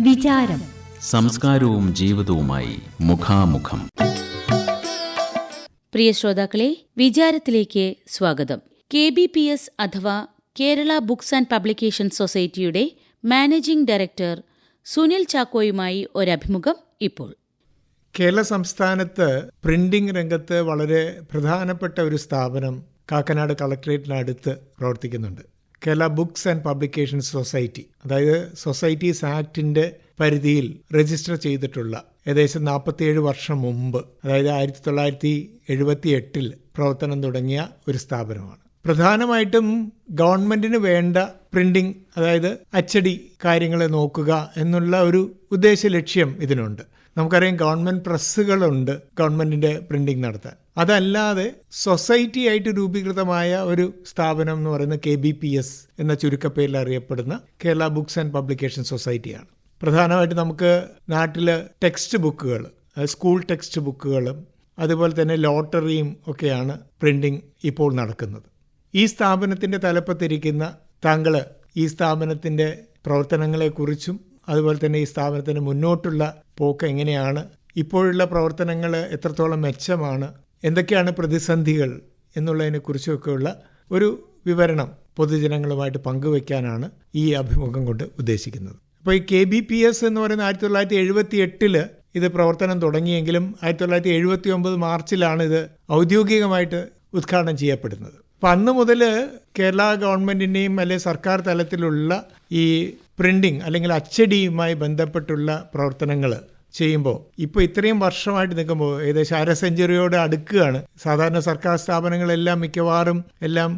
വിചാരം. സംസ്കാരവും ജീവിതവുമായി മുഖാമുഖം. പ്രിയ ശ്രോതാക്കളെ വിചാരത്തിലേക്ക് സ്വാഗതം. കെ ബി പി എസ് അഥവാ കേരള ബുക്സ് ആൻഡ് പബ്ലിക്കേഷൻ സൊസൈറ്റിയുടെ മാനേജിംഗ് ഡയറക്ടർ സുനിൽ ചാക്കോയുമായി ഒരഭിമുഖം ഇപ്പോൾ. കേരള സംസ്ഥാനത്ത് പ്രിന്റിംഗ് രംഗത്ത് വളരെ പ്രധാനപ്പെട്ട ഒരു സ്ഥാപനം കാക്കനാട് കളക്ടറേറ്റിനടുത്ത് പ്രവർത്തിക്കുന്നുണ്ട്. Kerala books and publication society അതായത് സൊസൈറ്റീസ് ആക്ടിന്റെ പരിധിയിൽ രജിസ്റ്റർ ചെയ്തിട്ടുള്ള ഏകദേശം നാൽപ്പത്തിയേഴ് വർഷം മുമ്പ് അതായത് ആയിരത്തി തൊള്ളായിരത്തി എഴുപത്തി എട്ടിൽ പ്രവർത്തനം തുടങ്ങിയ ഒരു സ്ഥാപനമാണ്. പ്രധാനമായിട്ടും ഗവൺമെന്റിന് വേണ്ട പ്രിന്റിംഗ് അതായത് അച്ചടി കാര്യങ്ങളെ നോക്കുക എന്നുള്ള ഒരു ഉദ്ദേശ ലക്ഷ്യം ഇതിനുണ്ട്. നമുക്കറിയാം ഗവൺമെന്റ് പ്രസ്സുകളുണ്ട് ഗവൺമെന്റിന്റെ പ്രിന്റിങ് നടത്താൻ. അതല്ലാതെ സൊസൈറ്റി ആയിട്ട് രൂപീകൃതമായ ഒരു സ്ഥാപനം എന്ന് പറയുന്ന കെ ബി പി എസ് എന്ന ചുരുക്കപ്പേരിൽ അറിയപ്പെടുന്ന കേരള ബുക്സ് ആൻഡ് പബ്ലിക്കേഷൻ സൊസൈറ്റിയാണ്. പ്രധാനമായിട്ട് നമുക്ക് നാട്ടിലെ ടെക്സ്റ്റ് ബുക്കുകൾ സ്കൂൾ ടെക്സ്റ്റ് ബുക്കുകളും അതുപോലെ തന്നെ ലോട്ടറിയും ഒക്കെയാണ് പ്രിന്റിങ് ഇപ്പോൾ നടക്കുന്നത്. ഈ സ്ഥാപനത്തിന്റെ തലപ്പത്തിരിക്കുന്ന താങ്കൾ ഈ സ്ഥാപനത്തിന്റെ പ്രവർത്തനങ്ങളെക്കുറിച്ചും അതുപോലെ തന്നെ ഈ സ്ഥാപനത്തിന് മുന്നോട്ടുള്ള പോക്ക് എങ്ങനെയാണ്? ഇപ്പോഴുള്ള പ്രവർത്തനങ്ങൾ എത്രത്തോളം മെച്ചമാണ്? എന്തൊക്കെയാണ് പ്രതിസന്ധികൾ എന്നുള്ളതിനെക്കുറിച്ചൊക്കെയുള്ള ഒരു വിവരണം പൊതുജനങ്ങളുമായിട്ട് പങ്കുവെക്കാനാണ് ഈ അഭിമുഖം കൊണ്ട് ഉദ്ദേശിക്കുന്നത്. അപ്പോൾ ഈ കെ ബി പി എസ് എന്ന് പറയുന്ന ആയിരത്തി തൊള്ളായിരത്തി എഴുപത്തി എട്ടിൽ ഇത് പ്രവർത്തനം തുടങ്ങിയെങ്കിലും ആയിരത്തി തൊള്ളായിരത്തി എഴുപത്തി ഒമ്പത് മാർച്ചിലാണ് ഇത് ഔദ്യോഗികമായിട്ട് ഉദ്ഘാടനം ചെയ്യപ്പെടുന്നത്. അപ്പം അന്ന് മുതൽ കേരള ഗവൺമെന്റിന്റെയും അല്ലെങ്കിൽ സർക്കാർ തലത്തിലുള്ള ഈ പ്രിന്റിങ് അല്ലെങ്കിൽ അച്ചടിയുമായി ബന്ധപ്പെട്ടുള്ള പ്രവർത്തനങ്ങൾ ചെയ്യുമ്പോൾ ഇപ്പോൾ ഇത്രയും വർഷമായിട്ട് നിൽക്കുമ്പോൾ ഏകദേശം അര സെഞ്ചുറിയോട് അടുക്കുകയാണ്. സാധാരണ സർക്കാർ സ്ഥാപനങ്ങളെല്ലാം മിക്കവാറും എല്ലാം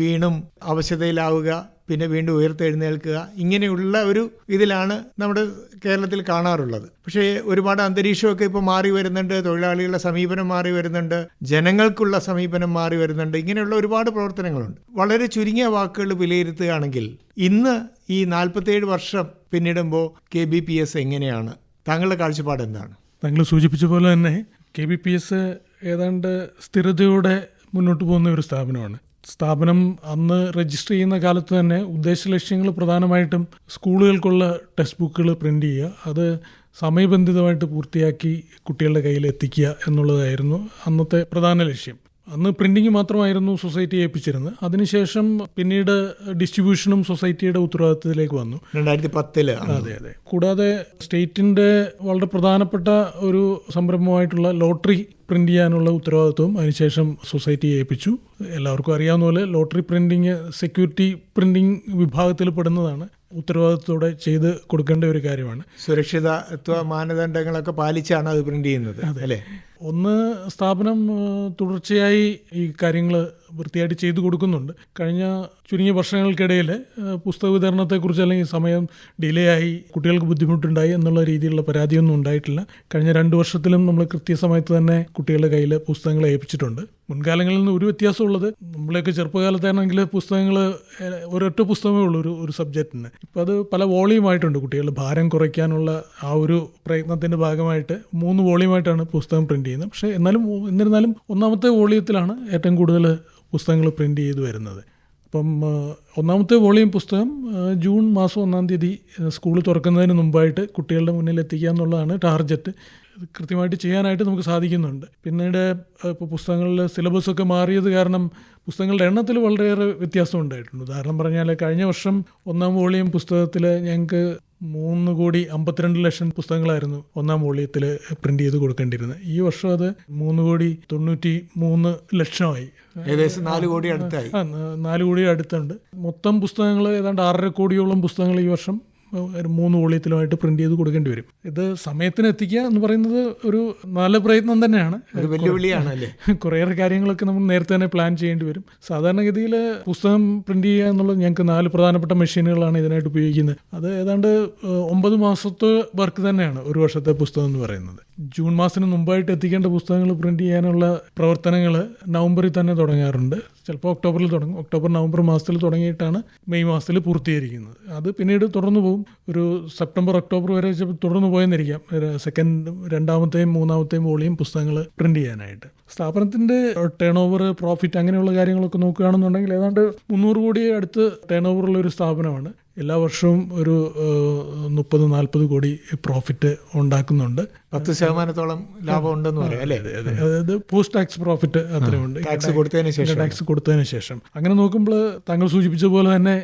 വീണും അവശതയിലാവുക പിന്നെ വീണ്ടും ഉയർത്തെഴുന്നേൽക്കുക. ഇങ്ങനെയുള്ള ഒരു ഇതിലാണ് നമ്മുടെ കേരളത്തിൽ കാണാറുള്ളത്. പക്ഷേ ഒരുപാട് അന്തരീക്ഷമൊക്കെ ഇപ്പോൾ മാറി വരുന്നുണ്ട്. തൊഴിലാളികളുടെ സമീപനം മാറി വരുന്നുണ്ട്. ജനങ്ങൾക്കുള്ള സമീപനം മാറി വരുന്നുണ്ട്. ഇങ്ങനെയുള്ള ഒരുപാട് പ്രവർത്തനങ്ങളുണ്ട്. വളരെ ചുരുങ്ങിയ വാക്കുകൾ വിലയിരുത്തുകയാണെങ്കിൽ ഇന്ന് ഈ നാൽപ്പത്തേഴ് വർഷം പിന്നിടുമ്പോൾ കെ ബി പി എസ് എങ്ങനെയാണ്? താങ്കളുടെ കാഴ്ചപ്പാട് എന്താണ്? താങ്കൾ സൂചിപ്പിച്ച പോലെ തന്നെ കെ ബി പി എസ് ഏതാണ്ട് സ്ഥിരതയോടെ മുന്നോട്ട് പോകുന്ന ഒരു സ്ഥാപനമാണ്. സ്ഥാപനം അന്ന് രജിസ്റ്റർ ചെയ്യുന്ന കാലത്ത് തന്നെ ഉദ്ദേശ ലക്ഷ്യങ്ങൾ പ്രധാനമായിട്ടും സ്കൂളുകൾക്കുള്ള ടെക്സ്റ്റ് ബുക്കുകൾ പ്രിന്റ് ചെയ്യുക അത് സമയബന്ധിതമായിട്ട് പൂർത്തിയാക്കി കുട്ടികളുടെ കയ്യിൽ എത്തിക്കുക എന്നുള്ളതായിരുന്നു അന്നത്തെ പ്രധാന ലക്ഷ്യം. അന്ന് പ്രിന്റിംഗ് മാത്രമായിരുന്നു സൊസൈറ്റി ഏൽപ്പിച്ചിരുന്നത്. അതിനുശേഷം പിന്നീട് ഡിസ്ട്രിബ്യൂഷനും സൊസൈറ്റിയുടെ ഉത്തരവാദിത്തത്തിലേക്ക് വന്നു. രണ്ടായിരത്തി പത്തിൽ അതെ അതെ. കൂടാതെ സ്റ്റേറ്റിന്റെ വളരെ പ്രധാനപ്പെട്ട ഒരു സംരംഭമായിട്ടുള്ള ലോട്ടറി പ്രിന്റ് ചെയ്യാനുള്ള ഉത്തരവാദിത്വം അതിനുശേഷം സൊസൈറ്റി ഏൽപ്പിച്ചു. എല്ലാവർക്കും അറിയാവുന്ന പോലെ ലോട്ടറി പ്രിന്റിങ് സെക്യൂരിറ്റി പ്രിന്റിംഗ് വിഭാഗത്തിൽ പെടുന്നതാണ് ഉത്തരവാദിത്വത്തോടെ ചെയ്ത് കൊടുക്കേണ്ട ഒരു കാര്യമാണ്. സുരക്ഷിതത്വ മാനദണ്ഡങ്ങളൊക്കെ പാലിച്ചാണ് അത് പ്രിന്റ് ചെയ്യുന്നത് അല്ലേ? ഒന്ന് സ്ഥാപനം തുടർച്ചയായി ഈ കാര്യങ്ങൾ വൃത്തിയായിട്ട് ചെയ്തു കൊടുക്കുന്നുണ്ട്. കഴിഞ്ഞ ചുരുങ്ങിയ വർഷങ്ങൾക്കിടയിൽ പുസ്തക വിതരണത്തെക്കുറിച്ച് അല്ലെങ്കിൽ സമയം ഡിലേ ആയി കുട്ടികൾക്ക് ബുദ്ധിമുട്ടുണ്ടായി എന്നുള്ള രീതിയിലുള്ള പരാതിയൊന്നും ഉണ്ടായിട്ടില്ല. കഴിഞ്ഞ രണ്ട് വർഷത്തിലും നമ്മൾ കൃത്യസമയത്ത് തന്നെ കുട്ടികളുടെ കയ്യിൽ പുസ്തകങ്ങൾ ഏൽപ്പിച്ചിട്ടുണ്ട്. മുൻകാലങ്ങളിൽ നിന്ന് ഒരു വ്യത്യാസമുള്ളത് നമ്മളെയൊക്കെ ചെറുപ്പകാലത്താണെങ്കിൽ പുസ്തകങ്ങൾ ഒരൊറ്റ പുസ്തകമേ ഉള്ളൂ ഒരു ഒരു സബ്ജക്റ്റിന് ഇപ്പോൾ അത് പല വോളിയുമായിട്ടുണ്ട്. കുട്ടികളുടെ ഭാരം കുറയ്ക്കാനുള്ള ആ ഒരു പ്രയത്നത്തിന്റെ ഭാഗമായിട്ട് മൂന്ന് വോളിയുമായിട്ടാണ് പുസ്തകം പ്രിന്റ് ചെയ്യുന്നത്. പക്ഷേ എന്നാലും എന്നിരുന്നാലും ഒന്നാമത്തെ വോളിയത്തിലാണ് ഏറ്റവും കൂടുതൽ പുസ്തകങ്ങൾ പ്രിന്റ് ചെയ്ത് വരുന്നത്. അപ്പം ഒന്നാമത്തെ വോളിയം പുസ്തകം ജൂൺ മാസം ഒന്നാം തീയതി സ്കൂൾ തുറക്കുന്നതിന് മുമ്പായിട്ട് കുട്ടികളുടെ മുന്നിൽ എത്തിക്കുക എന്നുള്ളതാണ് ടാർജറ്റ്. കൃത്യമായിട്ട് ചെയ്യാനായിട്ട് നമുക്ക് സാധിക്കുന്നുണ്ട്. പിന്നീട് ഇപ്പോൾ പുസ്തകങ്ങളിൽ സിലബസൊക്കെ മാറിയത് കാരണം പുസ്തകങ്ങളുടെ എണ്ണത്തിൽ വളരെയേറെ വ്യത്യാസം ഉണ്ടായിട്ടുണ്ട്. ഉദാഹരണം പറഞ്ഞാൽ കഴിഞ്ഞ വർഷം ഒന്നാം വോളിയം പുസ്തകത്തിൽ ഞങ്ങൾക്ക് മൂന്ന് കോടി അമ്പത്തിരണ്ട് ലക്ഷം പുസ്തകങ്ങളായിരുന്നു ഒന്നാം വോളിയത്തിൽ പ്രിന്റ് ചെയ്ത് കൊടുക്കേണ്ടിയിരുന്നത്. ഈ വർഷം അത് മൂന്ന് കോടി തൊണ്ണൂറ്റി മൂന്ന് ലക്ഷമായി. ഏകദേശം നാല് കോടി അടുത്തായി. നാല് കോടി അടുത്തുണ്ട്. മൊത്തം പുസ്തകങ്ങൾ ഏതാണ്ട് ആറര കോടിയോളം പുസ്തകങ്ങൾ ഈ വർഷം ഒരു മൂന്ന് വോളിയത്തിലുമായിട്ട് പ്രിന്റ് ചെയ്ത് കൊടുക്കേണ്ടി വരും. ഇത് സമയത്തിന് എത്തിക്കുക എന്ന് പറയുന്നത് ഒരു നല്ല പ്രയത്നം തന്നെയാണ്. വെല്ലുവിളിയാണ് അല്ലേ? കുറേയേറെ കാര്യങ്ങളൊക്കെ നമ്മൾ നേരത്തെ തന്നെ പ്ലാൻ ചെയ്യേണ്ടി വരും. സാധാരണഗതിയിൽ പുസ്തകം പ്രിന്റ് ചെയ്യുക എന്നുള്ളത് ഞങ്ങൾക്ക് നാല് പ്രധാനപ്പെട്ട മെഷീനുകളാണ് ഇതിനായിട്ട് ഉപയോഗിക്കുന്നത്. അത് ഏതാണ്ട് ഒമ്പത് മാസത്തെ വർക്ക് തന്നെയാണ് ഒരു വർഷത്തെ പുസ്തകം എന്ന് പറയുന്നത്. ജൂൺ മാസത്തിന് മുമ്പായിട്ട് എത്തിക്കേണ്ട പുസ്തകങ്ങൾ പ്രിന്റ് ചെയ്യാനുള്ള പ്രവർത്തനങ്ങൾ നവംബറിൽ തന്നെ തുടങ്ങാറുണ്ട്. ചിലപ്പോൾ ഒക്ടോബറിൽ തുടങ്ങും. ഒക്ടോബർ നവംബർ മാസത്തിൽ തുടങ്ങിയിട്ടാണ് മെയ് മാസത്തിൽ പൂർത്തീകരിക്കുന്നത്. അത് പിന്നീട് തുടർന്നു പോകും. ഒരു സെപ്റ്റംബർ ഒക്ടോബർ വരെ തുടർന്നു പോയെന്നിരിക്കാം. സെക്കൻഡ് രണ്ടാമത്തെയും മൂന്നാമത്തെയും വോളിയും പുസ്തകങ്ങൾ പ്രിന്റ് ചെയ്യാനായിട്ട്. സ്ഥാപനത്തിന്റെ ടേൺ ഓവർ പ്രോഫിറ്റ് അങ്ങനെയുള്ള കാര്യങ്ങളൊക്കെ നോക്കുകയാണെന്നുണ്ടെങ്കിൽ ഏതാണ്ട് മുന്നൂറ് കോടി അടുത്ത് ടേൺ ഓവറുള്ള ഒരു സ്ഥാപനമാണ്. എല്ലാ വർഷവും ഒരു മുപ്പത് നാൽപ്പത് കോടി പ്രോഫിറ്റ് ഉണ്ടാക്കുന്നുണ്ട്. പത്ത് ശതമാനത്തോളം ലാഭം ഉണ്ടെന്ന് പറയാം അല്ലേ? അതായത് പോസ്റ്റ് ടാക്സ് പ്രോഫിറ്റ് അത്രയുണ്ട് ടാക്സ് കൊടുത്തതിന് ശേഷം. ടാക്സ് കൊടുത്തതിന് ശേഷം. അങ്ങനെ നോക്കുമ്പോൾ താങ്കൾ സൂചിപ്പിച്ച പോലെ തന്നെ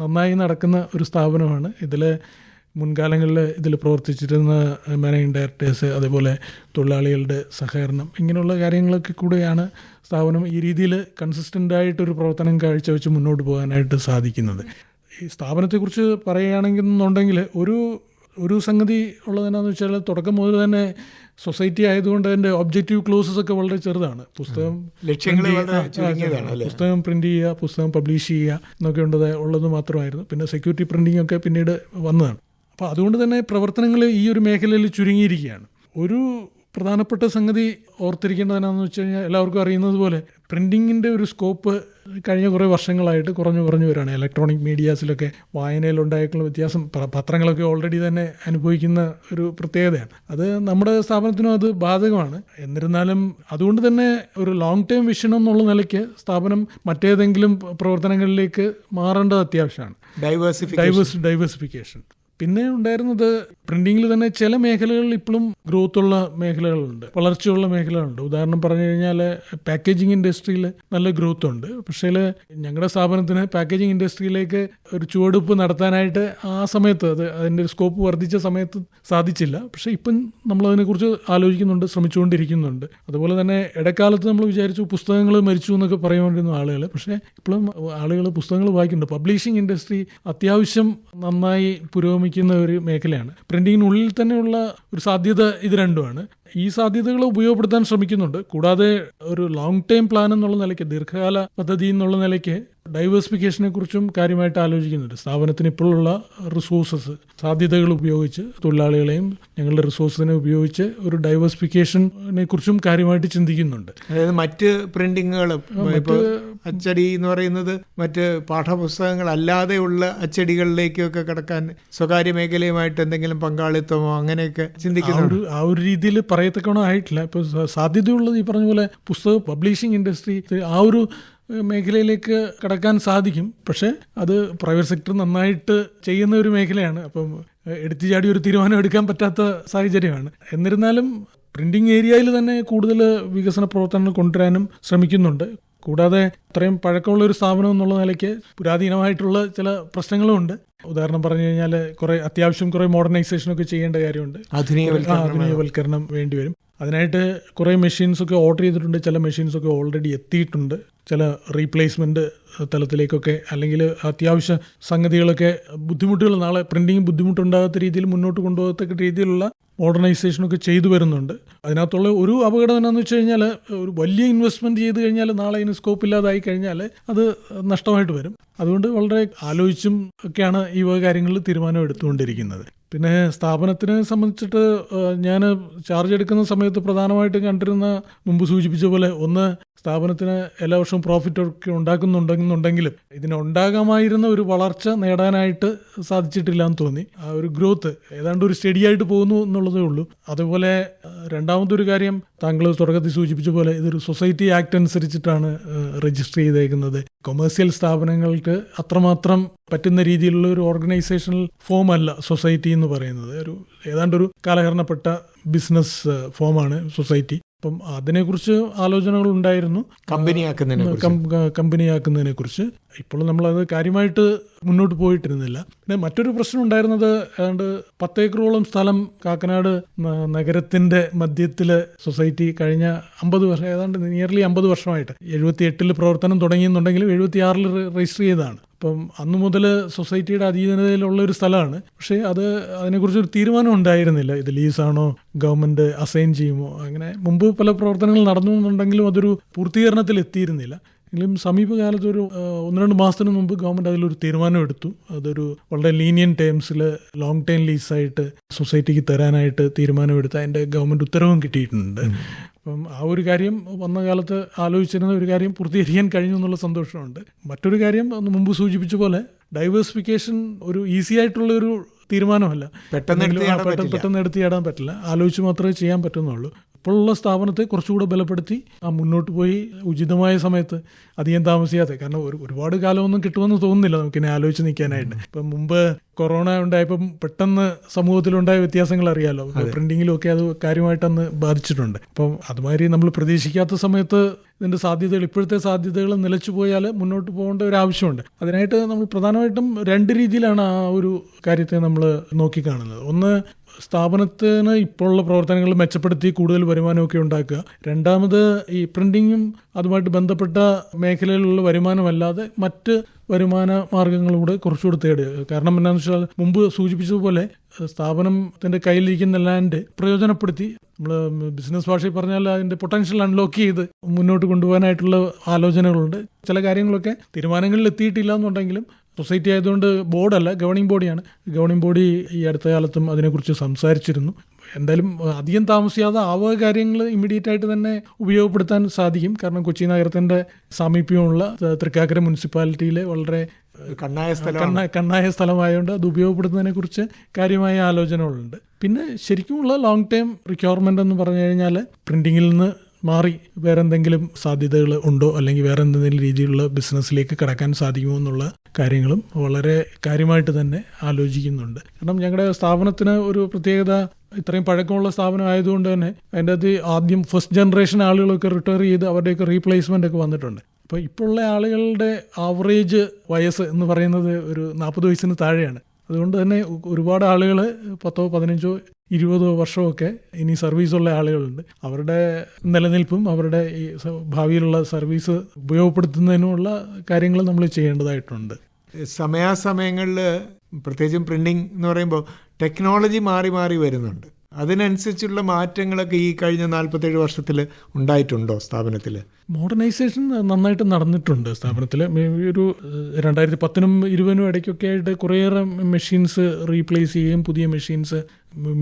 നന്നായി നടക്കുന്ന ഒരു സ്ഥാപനമാണ്. ഇതിൽ മുൻകാലങ്ങളിൽ ഇതിൽ പ്രവർത്തിച്ചിരുന്ന മാനേജിങ് ഡയറക്ടേഴ്സ് അതേപോലെ തൊഴിലാളികളുടെ സഹകരണം ഇങ്ങനെയുള്ള കാര്യങ്ങളൊക്കെ കൂടെയാണ് സ്ഥാപനം ഈ രീതിയിൽ കൺസിസ്റ്റന്റ് ആയിട്ടൊരു പ്രവർത്തനം കാഴ്ചവെച്ച് മുന്നോട്ട് പോകാനായിട്ട് സാധിക്കുന്നത്. ഈ സ്ഥാപനത്തെക്കുറിച്ച് പറയുകയാണെന്നുണ്ടെങ്കിൽ ഒരു ഒരു സംഗതി ഉള്ളതെന്നാന്ന് വെച്ചാൽ തുടക്കം മുതൽ തന്നെ സൊസൈറ്റി ആയതുകൊണ്ട് അതിന്റെ ഒബ്ജക്റ്റീവ് ക്ലോസസ് ഒക്കെ വളരെ ചെറുതാണ്. പുസ്തകം ലക്ഷ്യങ്ങൾ പുസ്തകം പ്രിന്റ് ചെയ്യുക പുസ്തകം പബ്ലിഷ് ചെയ്യുക എന്നൊക്കെ ഉണ്ടത് ഉള്ളത് മാത്രമായിരുന്നു. പിന്നെ സെക്യൂരിറ്റി പ്രിന്റിംഗ് ഒക്കെ പിന്നീട് വന്നതാണ്. അപ്പോൾ അതുകൊണ്ട് തന്നെ പ്രവർത്തനങ്ങൾ ഈ ഒരു മേഖലയിൽ ചുരുങ്ങിയിരിക്കുകയാണ്. ഒരു പ്രധാനപ്പെട്ട സംഗതി ഓർത്തിരിക്കേണ്ടതെന്നാന്ന് വെച്ച് കഴിഞ്ഞാൽ എല്ലാവർക്കും അറിയുന്നത് പോലെ പ്രിന്റിങ്ങിന്റെ ഒരു സ്കോപ്പ് കഴിഞ്ഞ കുറേ വർഷങ്ങളായിട്ട് കുറഞ്ഞു കുറഞ്ഞു വരികയാണ് ഇലക്ട്രോണിക് മീഡിയാസിലൊക്കെ വായനയിലുണ്ടായിട്ടുള്ള വ്യത്യാസം പത്രങ്ങളൊക്കെ ഓൾറെഡി തന്നെ അനുഭവിക്കുന്ന ഒരു പ്രത്യേകതയാണ്. അത് നമ്മുടെ സ്ഥാപനത്തിനും അത് ബാധകമാണ്. എന്നിരുന്നാലും അതുകൊണ്ട് തന്നെ ഒരു ലോങ് ടേം വിഷൻ എന്നുള്ള നിലയ്ക്ക് സ്ഥാപനം മറ്റേതെങ്കിലും പ്രവർത്തനങ്ങളിലേക്ക് മാറേണ്ടത് അത്യാവശ്യമാണ്. ഡൈവേഴ്സിഫിക്കേഷൻ ഡൈവേഴ്സിഫിക്കേഷൻ പിന്നെ ഉണ്ടായിരുന്നത് പ്രിന്റിങ്ങിൽ തന്നെ ചില മേഖലകളിൽ ഇപ്പോഴും ഗ്രോത്ത് ഉള്ള മേഖലകളുണ്ട് വളർച്ചയുള്ള മേഖലകളുണ്ട്. ഉദാഹരണം പറഞ്ഞു കഴിഞ്ഞാൽ പാക്കേജിംഗ് ഇൻഡസ്ട്രിയിൽ നല്ല ഗ്രോത്ത് ഉണ്ട് പക്ഷേ ഞങ്ങളുടെ സ്ഥാപനത്തിന് പാക്കേജിംഗ് ഇൻഡസ്ട്രിയിലേക്ക് ഒരു ചുവടുപ്പ് നടത്താനായിട്ട് ആ സമയത്ത് അത് അതിന്റെ ഒരു സ്കോപ്പ് വർദ്ധിച്ച സമയത്ത് സാധിച്ചില്ല. പക്ഷേ ഇപ്പം നമ്മൾ അതിനെക്കുറിച്ച് ആലോചിക്കുന്നുണ്ട് ശ്രമിച്ചുകൊണ്ടിരിക്കുന്നുണ്ട്. അതുപോലെ തന്നെ ഇടക്കാലത്ത് നമ്മൾ വിചാരിച്ചു പുസ്തകങ്ങൾ മരിച്ചു എന്നൊക്കെ പറയുമായിരുന്നു ആളുകൾ പക്ഷേ ഇപ്പോഴും ആളുകൾ പുസ്തകങ്ങൾ വായിക്കുന്നുണ്ട്. പബ്ലിഷിംഗ് ഇൻഡസ്ട്രി അത്യാവശ്യം നന്നായി പുരോഗമിക്കുന്ന ഒരു മേഖലയാണ്. പ്രിന്റിങ്ങിനുള്ളിൽ തന്നെയുള്ള ഒരു സാധ്യത ഇത് രണ്ടുമാണ്. ഈ സാധ്യതകൾ ഉപയോഗപ്പെടുത്താൻ ശ്രമിക്കുന്നുണ്ട്. കൂടാതെ ഒരു ലോങ് ടൈം പ്ലാൻ എന്നുള്ള നിലയ്ക്ക് ദീർഘകാല പദ്ധതി എന്നുള്ള നിലയ്ക്ക് ഡൈവേഴ്സിഫിക്കേഷനെ കുറിച്ചും കാര്യമായിട്ട് ആലോചിക്കുന്നുണ്ട്. സ്ഥാപനത്തിന് ഇപ്പോഴുള്ള റിസോഴ്സസ് സാധ്യതകൾ ഉപയോഗിച്ച് തൊഴിലാളികളെയും ഞങ്ങളുടെ റിസോഴ്സിനെ ഉപയോഗിച്ച് ഒരു ഡൈവേഴ്സിഫിക്കേഷനെ കുറിച്ചും കാര്യമായിട്ട് ചിന്തിക്കുന്നുണ്ട്. അതായത് മറ്റ് പ്രിന്റിങ്ങുകൾ അച്ചടി എന്ന് പറയുന്നത് മറ്റ് പാഠപുസ്തകങ്ങൾ അല്ലാതെയുള്ള അച്ചടികളിലേക്കൊക്കെ കടക്കാൻ സ്വകാര്യ മേഖലയുമായിട്ട് എന്തെങ്കിലും പങ്കാളിത്തമോ അങ്ങനെയൊക്കെ ചിന്തിക്കുന്നുണ്ട്? ആ ഒരു രീതിയിൽ പറയത്തക്കണോ ആയിട്ടില്ല. ഇപ്പോൾ സാധ്യതയുള്ളത് ഈ പറഞ്ഞ പോലെ പുസ്തക പബ്ലിഷിംഗ് ഇൻഡസ്ട്രി ആ ഒരു മേഖലയിലേക്ക് കടക്കാൻ സാധിക്കും. പക്ഷേ അത് പ്രൈവറ്റ് സെക്ടർ നന്നായിട്ട് ചെയ്യുന്ന ഒരു മേഖലയാണ്. അപ്പം എടുത്തു ചാടി ഒരു തീരുമാനം എടുക്കാൻ പറ്റാത്ത സാഹചര്യമാണ്. എന്നിരുന്നാലും പ്രിന്റിംഗ് ഏരിയയിൽ തന്നെ കൂടുതൽ വികസന പ്രവർത്തനങ്ങൾ കൊണ്ടുവരാനും ശ്രമിക്കുന്നുണ്ട്. കൂടാതെ ഇത്രയും പഴക്കമുള്ള ഒരു സ്ഥാപനം എന്നുള്ള നിലയ്ക്ക് പുരാതീനമായിട്ടുള്ള ചില പ്രശ്നങ്ങളുമുണ്ട് ഉദാഹരണം പറഞ്ഞു കഴിഞ്ഞാൽ കുറെ അത്യാവശ്യം കുറെ മോഡേണൈസേഷൻ ഒക്കെ ചെയ്യേണ്ട കാര്യമുണ്ട്. ആധുനികവൽക്കരണം വേണ്ടിവരും അതിനായിട്ട് കുറേ മെഷീൻസൊക്കെ ഓർഡർ ചെയ്തിട്ടുണ്ട്. ചില മെഷീൻസൊക്കെ ഓൾറെഡി എത്തിയിട്ടുണ്ട്. ചില റീപ്ലേസ്മെന്റ് തലത്തിലേക്കൊക്കെ അല്ലെങ്കിൽ അത്യാവശ്യ സംഗതികളൊക്കെ ബുദ്ധിമുട്ടുകൾ നാളെ പ്രിന്റിങ് ബുദ്ധിമുട്ടുണ്ടാകാത്ത രീതിയിൽ മുന്നോട്ട് കൊണ്ടുപോകത്തക്ക രീതിയിലുള്ള മോഡേണൈസേഷൻ ഒക്കെ ചെയ്തു വരുന്നുണ്ട്. അതിനകത്തുള്ള ഒരു അപകടം എന്നാന്ന് വെച്ച് കഴിഞ്ഞാൽ ഒരു വലിയ ഇൻവെസ്റ്റ്മെന്റ് ചെയ്ത് കഴിഞ്ഞാൽ നാളെ അതിന് സ്കോപ്പ് ഇല്ലാതായി കഴിഞ്ഞാൽ അത് നഷ്ടമായിട്ട് വരും. അതുകൊണ്ട് വളരെ ആലോചിച്ചും ഒക്കെയാണ് ഈ വക കാര്യങ്ങളിൽ തീരുമാനം എടുത്തുകൊണ്ടിരിക്കുന്നത്. പിന്നെ സ്ഥാപനത്തിനെ സംബന്ധിച്ചിട്ട് ഞാൻ ചാർജ് എടുക്കുന്ന സമയത്ത് പ്രധാനമായിട്ടും കണ്ടിരുന്ന മുമ്പ് സൂചിപ്പിച്ച പോലെ ഒന്ന് സ്ഥാപനത്തിന് എല്ലാ വർഷവും പ്രോഫിറ്റ് ഒക്കെ ഉണ്ടാക്കുന്നുണ്ടെന്നുണ്ടെങ്കിലും ഇതിന് ഉണ്ടാകാമായിരുന്ന ഒരു വളർച്ച നേടാനായിട്ട് സാധിച്ചിട്ടില്ല എന്ന് തോന്നി. ആ ഒരു ഗ്രോത്ത് ഏതാണ്ട് ഒരു സ്റ്റഡി ആയിട്ട് പോകുന്നു എന്നുള്ളതേ ഉള്ളൂ. അതുപോലെ രണ്ടാമതൊരു കാര്യം താങ്കൾ തുടക്കത്തിൽ സൂചിപ്പിച്ച പോലെ ഇതൊരു സൊസൈറ്റി ആക്ട് അനുസരിച്ചിട്ടാണ് രജിസ്റ്റർ ചെയ്തേക്കുന്നത്. കൊമേഴ്സ്യൽ സ്ഥാപനങ്ങൾക്ക് അത്രമാത്രം പറ്റുന്ന രീതിയിലുള്ള ഒരു ഓർഗനൈസേഷണൽ ഫോം അല്ല സൊസൈറ്റി എന്ന് പറയുന്നത്. ഒരു ഏതാണ്ട് ഒരു കാലഹരണപ്പെട്ട ബിസിനസ് ഫോമാണ് സൊസൈറ്റി അപ്പം അതിനെക്കുറിച്ച് ആലോചനകൾ ഉണ്ടായിരുന്നു കമ്പനിയാക്കുന്നതിനെ കമ്പനിയാക്കുന്നതിനെ കുറിച്ച് ഇപ്പോൾ നമ്മളത് കാര്യമായിട്ട് മുന്നോട്ട് പോയിട്ടിരുന്നില്ല. പിന്നെ മറ്റൊരു പ്രശ്നം ഉണ്ടായിരുന്നത് ഏതാണ്ട് പത്തേക്കറോളം സ്ഥലം കാക്കനാട് നഗരത്തിന്റെ മധ്യത്തിൽ സൊസൈറ്റി കഴിഞ്ഞ അമ്പത് വർഷം ഏതാണ്ട് നിയർലി അമ്പത് വർഷമായിട്ട്. എഴുപത്തി എട്ടിൽ പ്രവർത്തനം തുടങ്ങിയെന്നുണ്ടെങ്കിലും എഴുപത്തി ആറിൽ രജിസ്റ്റർ ചെയ്തതാണ്. അപ്പം അന്നു മുതൽ സൊസൈറ്റിയുടെ അധീനതയിലുള്ള ഒരു സ്ഥലമാണ്. പക്ഷേ അത് അതിനെക്കുറിച്ച് ഒരു തീരുമാനം ഉണ്ടായിരുന്നില്ല. ഇത് ലീസാണോ ഗവൺമെന്റ് അസൈൻ ചെയ്യുമോ അങ്ങനെ മുമ്പ് പല പ്രവർത്തനങ്ങൾ നടന്നു എന്നുണ്ടെങ്കിലും അതൊരു പൂർത്തീകരണത്തിൽ എത്തിയിരുന്നില്ല. എങ്കിലും സമീപകാലത്ത് ഒരു ഒന്ന് രണ്ട് മാസത്തിന് മുമ്പ് ഗവൺമെന്റ് അതിലൊരു തീരുമാനം എടുത്തു. അതൊരു വളരെ ലീനിയൻ ടേംസിൽ ലോങ് ടൈം ലീസായിട്ട് സൊസൈറ്റിക്ക് തരാനായിട്ട് തീരുമാനമെടുത്ത് അതിന്റെ ഗവൺമെന്റ് ഉത്തരവും കിട്ടിയിട്ടുണ്ട്. അപ്പം ആ ഒരു കാര്യം വന്ന കാലത്ത് ആലോചിച്ചിരുന്ന ഒരു കാര്യം പൂർത്തീകരിക്കാൻ കഴിഞ്ഞു എന്നുള്ള സന്തോഷമുണ്ട്. മറ്റൊരു കാര്യം ഒന്ന് മുമ്പ് സൂചിപ്പിച്ച പോലെ ഡൈവേഴ്സിഫിക്കേഷൻ ഒരു ഈസി ആയിട്ടുള്ള ഒരു തീരുമാനമല്ല. പെട്ടെന്ന് പെട്ടെന്ന് എടുത്തിടാൻ പറ്റില്ല. ആലോചിച്ച് മാത്രമേ ചെയ്യാൻ പറ്റുന്നുള്ളൂ. ഇപ്പോഴുള്ള സ്ഥാപനത്തെ കുറച്ചുകൂടെ ബലപ്പെടുത്തി ആ മുന്നോട്ട് പോയി ഉചിതമായ സമയത്ത് അധികം താമസിയാതെ. കാരണം ഒരു ഒരുപാട് കാലമൊന്നും കിട്ടുമെന്ന് തോന്നുന്നില്ല നമുക്കിനെ ആലോചിച്ച് നിൽക്കാനായിട്ട്. ഇപ്പം മുമ്പ് കൊറോണ ഉണ്ടായപ്പം പെട്ടെന്ന് സമൂഹത്തിലുണ്ടായ വ്യത്യാസങ്ങൾ അറിയാലോ. പ്രിന്റിങ്ങിലും ഒക്കെ അത് കാര്യമായിട്ട് അന്ന് ബാധിച്ചിട്ടുണ്ട്. അപ്പം അതുമാതിരി നമ്മൾ പ്രതീക്ഷിക്കാത്ത സമയത്ത് ഇതിന്റെ സാധ്യതകൾ ഇപ്പോഴത്തെ സാധ്യതകൾ നിലച്ചു പോയാൽ മുന്നോട്ട് പോകേണ്ട ഒരു ആവശ്യമുണ്ട്. അതിനായിട്ട് നമ്മൾ പ്രധാനമായിട്ടും രണ്ട് രീതിയിലാണ് ആ ഒരു കാര്യത്തെ നമ്മൾ നോക്കിക്കാണുന്നത്. ഒന്ന് സ്ഥാപനത്തിന് ഇപ്പോഴുള്ള പ്രവർത്തനങ്ങൾ മെച്ചപ്പെടുത്തി കൂടുതൽ വരുമാനമൊക്കെ ഉണ്ടാക്കുക. രണ്ടാമത് ഈ പ്രിന്റിങ്ങും അതുമായിട്ട് ബന്ധപ്പെട്ട മേഖലയിലുള്ള വരുമാനമല്ലാതെ മറ്റ് വരുമാന മാർഗങ്ങളൂടെ കുറച്ചുകൂടെ തേടുക. കാരണം എന്താണെന്ന് വെച്ചാൽ മുമ്പ് സൂചിപ്പിച്ചതുപോലെ സ്ഥാപനത്തിന്റെ കയ്യിലിരിക്കുന്ന ലാൻഡ് പ്രയോജനപ്പെടുത്തി നമ്മൾ ബിസിനസ് ഭാഷയിൽ പറഞ്ഞാൽ അതിന്റെ പൊട്ടൻഷ്യൽ അൺലോക്ക് ചെയ്ത് മുന്നോട്ട് കൊണ്ടുപോകാനായിട്ടുള്ള ആലോചനകളുണ്ട്. ചില കാര്യങ്ങളൊക്കെ തീരുമാനങ്ങളിൽ എത്തിയിട്ടില്ല എന്നുണ്ടെങ്കിലും സൊസൈറ്റി ആയതുകൊണ്ട് ബോർഡല്ല ഗവർണിംഗ് ബോഡിയാണ്. ഗവർണിംഗ് ബോഡി ഈ അടുത്ത കാലത്തും അതിനെക്കുറിച്ച് സംസാരിച്ചിരുന്നു. എന്തായാലും അധികം താമസിയാതെ ആവുക കാര്യങ്ങൾ ഇമ്മീഡിയറ്റ് ആയിട്ട് തന്നെ ഉപയോഗപ്പെടുത്താൻ സാധിക്കും. കാരണം കൊച്ചി നഗരത്തിന്റെ സാമീപ്യമുള്ള തൃക്കാക്കര മുനിസിപ്പാലിറ്റിയിലെ വളരെ കണ്ണായ സ്ഥലം കണ്ണായ സ്ഥലമായതുകൊണ്ട് അത് ഉപയോഗപ്പെടുത്തുന്നതിനെ കുറിച്ച് കാര്യമായ ആലോചനകളുണ്ട്. പിന്നെ ശരിക്കുമുള്ള ലോങ് ടൈം റിക്വയർമെന്റ് എന്ന് പറഞ്ഞു കഴിഞ്ഞാൽ പ്രിന്റിങ്ങിൽ നിന്ന് മാറി വേറെ എന്തെങ്കിലും സാധ്യതകൾ ഉണ്ടോ? അല്ലെങ്കിൽ വേറെ എന്തെങ്കിലും രീതിയിലുള്ള ബിസിനസ്സിലേക്ക് കടക്കാൻ സാധിക്കുമോ എന്നുള്ള കാര്യങ്ങളും വളരെ കാര്യമായിട്ട് തന്നെ ആലോചിക്കുന്നുണ്ട്. കാരണം ഞങ്ങളുടെ സ്ഥാപനത്തിന് ഒരു പ്രത്യേകത ഇത്രയും പഴക്കമുള്ള സ്ഥാപനം ആയതുകൊണ്ട് തന്നെ അതിന്റെ അത് ആദ്യം ഫസ്റ്റ് ജനറേഷൻ ആളുകളൊക്കെ റിട്ടയർ ചെയ്ത് അവരുടെയൊക്കെ റീപ്ലേസ്മെന്റ് ഒക്കെ വന്നിട്ടുണ്ട്. അപ്പോൾ ഇപ്പോൾ ഉള്ള ആളുകളുടെ ആവറേജ് വയസ്സ് എന്ന് പറയുന്നത് ഒരു നാൽപ്പത് വയസ്സിന് താഴെയാണ്. അതുകൊണ്ട് തന്നെ ഒരുപാട് ആളുകൾ പത്തോ പതിനഞ്ചോ ഇരുപതോ വർഷമൊക്കെ ഇനി സർവീസുള്ള ആളുകളുണ്ട്. അവരുടെ നിലനിൽപ്പും അവരുടെ ഈ ഭാവിയിലുള്ള സർവീസ് ഉപയോഗപ്പെടുത്തുന്നതിനുമുള്ള കാര്യങ്ങൾ നമ്മൾ ചെയ്യേണ്ടതായിട്ടുണ്ട്. സമയാസമയങ്ങളിൽ പ്രത്യേകിച്ചും പ്രിന്റിംഗ് എന്ന് പറയുമ്പോൾ ടെക്നോളജി മാറി മാറി വരുന്നുണ്ട്. അതിനനുസരിച്ചുള്ള മാറ്റങ്ങളൊക്കെ ഈ കഴിഞ്ഞ നാൽപ്പത്തേഴ് വർഷത്തിൽ ഉണ്ടായിട്ടുണ്ടോ സ്ഥാപനത്തിൽ മോഡേണൈസേഷൻ നന്നായിട്ട് നടന്നിട്ടുണ്ട് സ്ഥാപനത്തിൽ ഒരു രണ്ടായിരത്തി പത്തിനും ഇരുപതിനും ഇടയ്ക്കൊക്കെ ആയിട്ട് കുറേയേറെ മെഷീൻസ് റീപ്ലേസ് ചെയ്യുകയും പുതിയ മെഷീൻസ്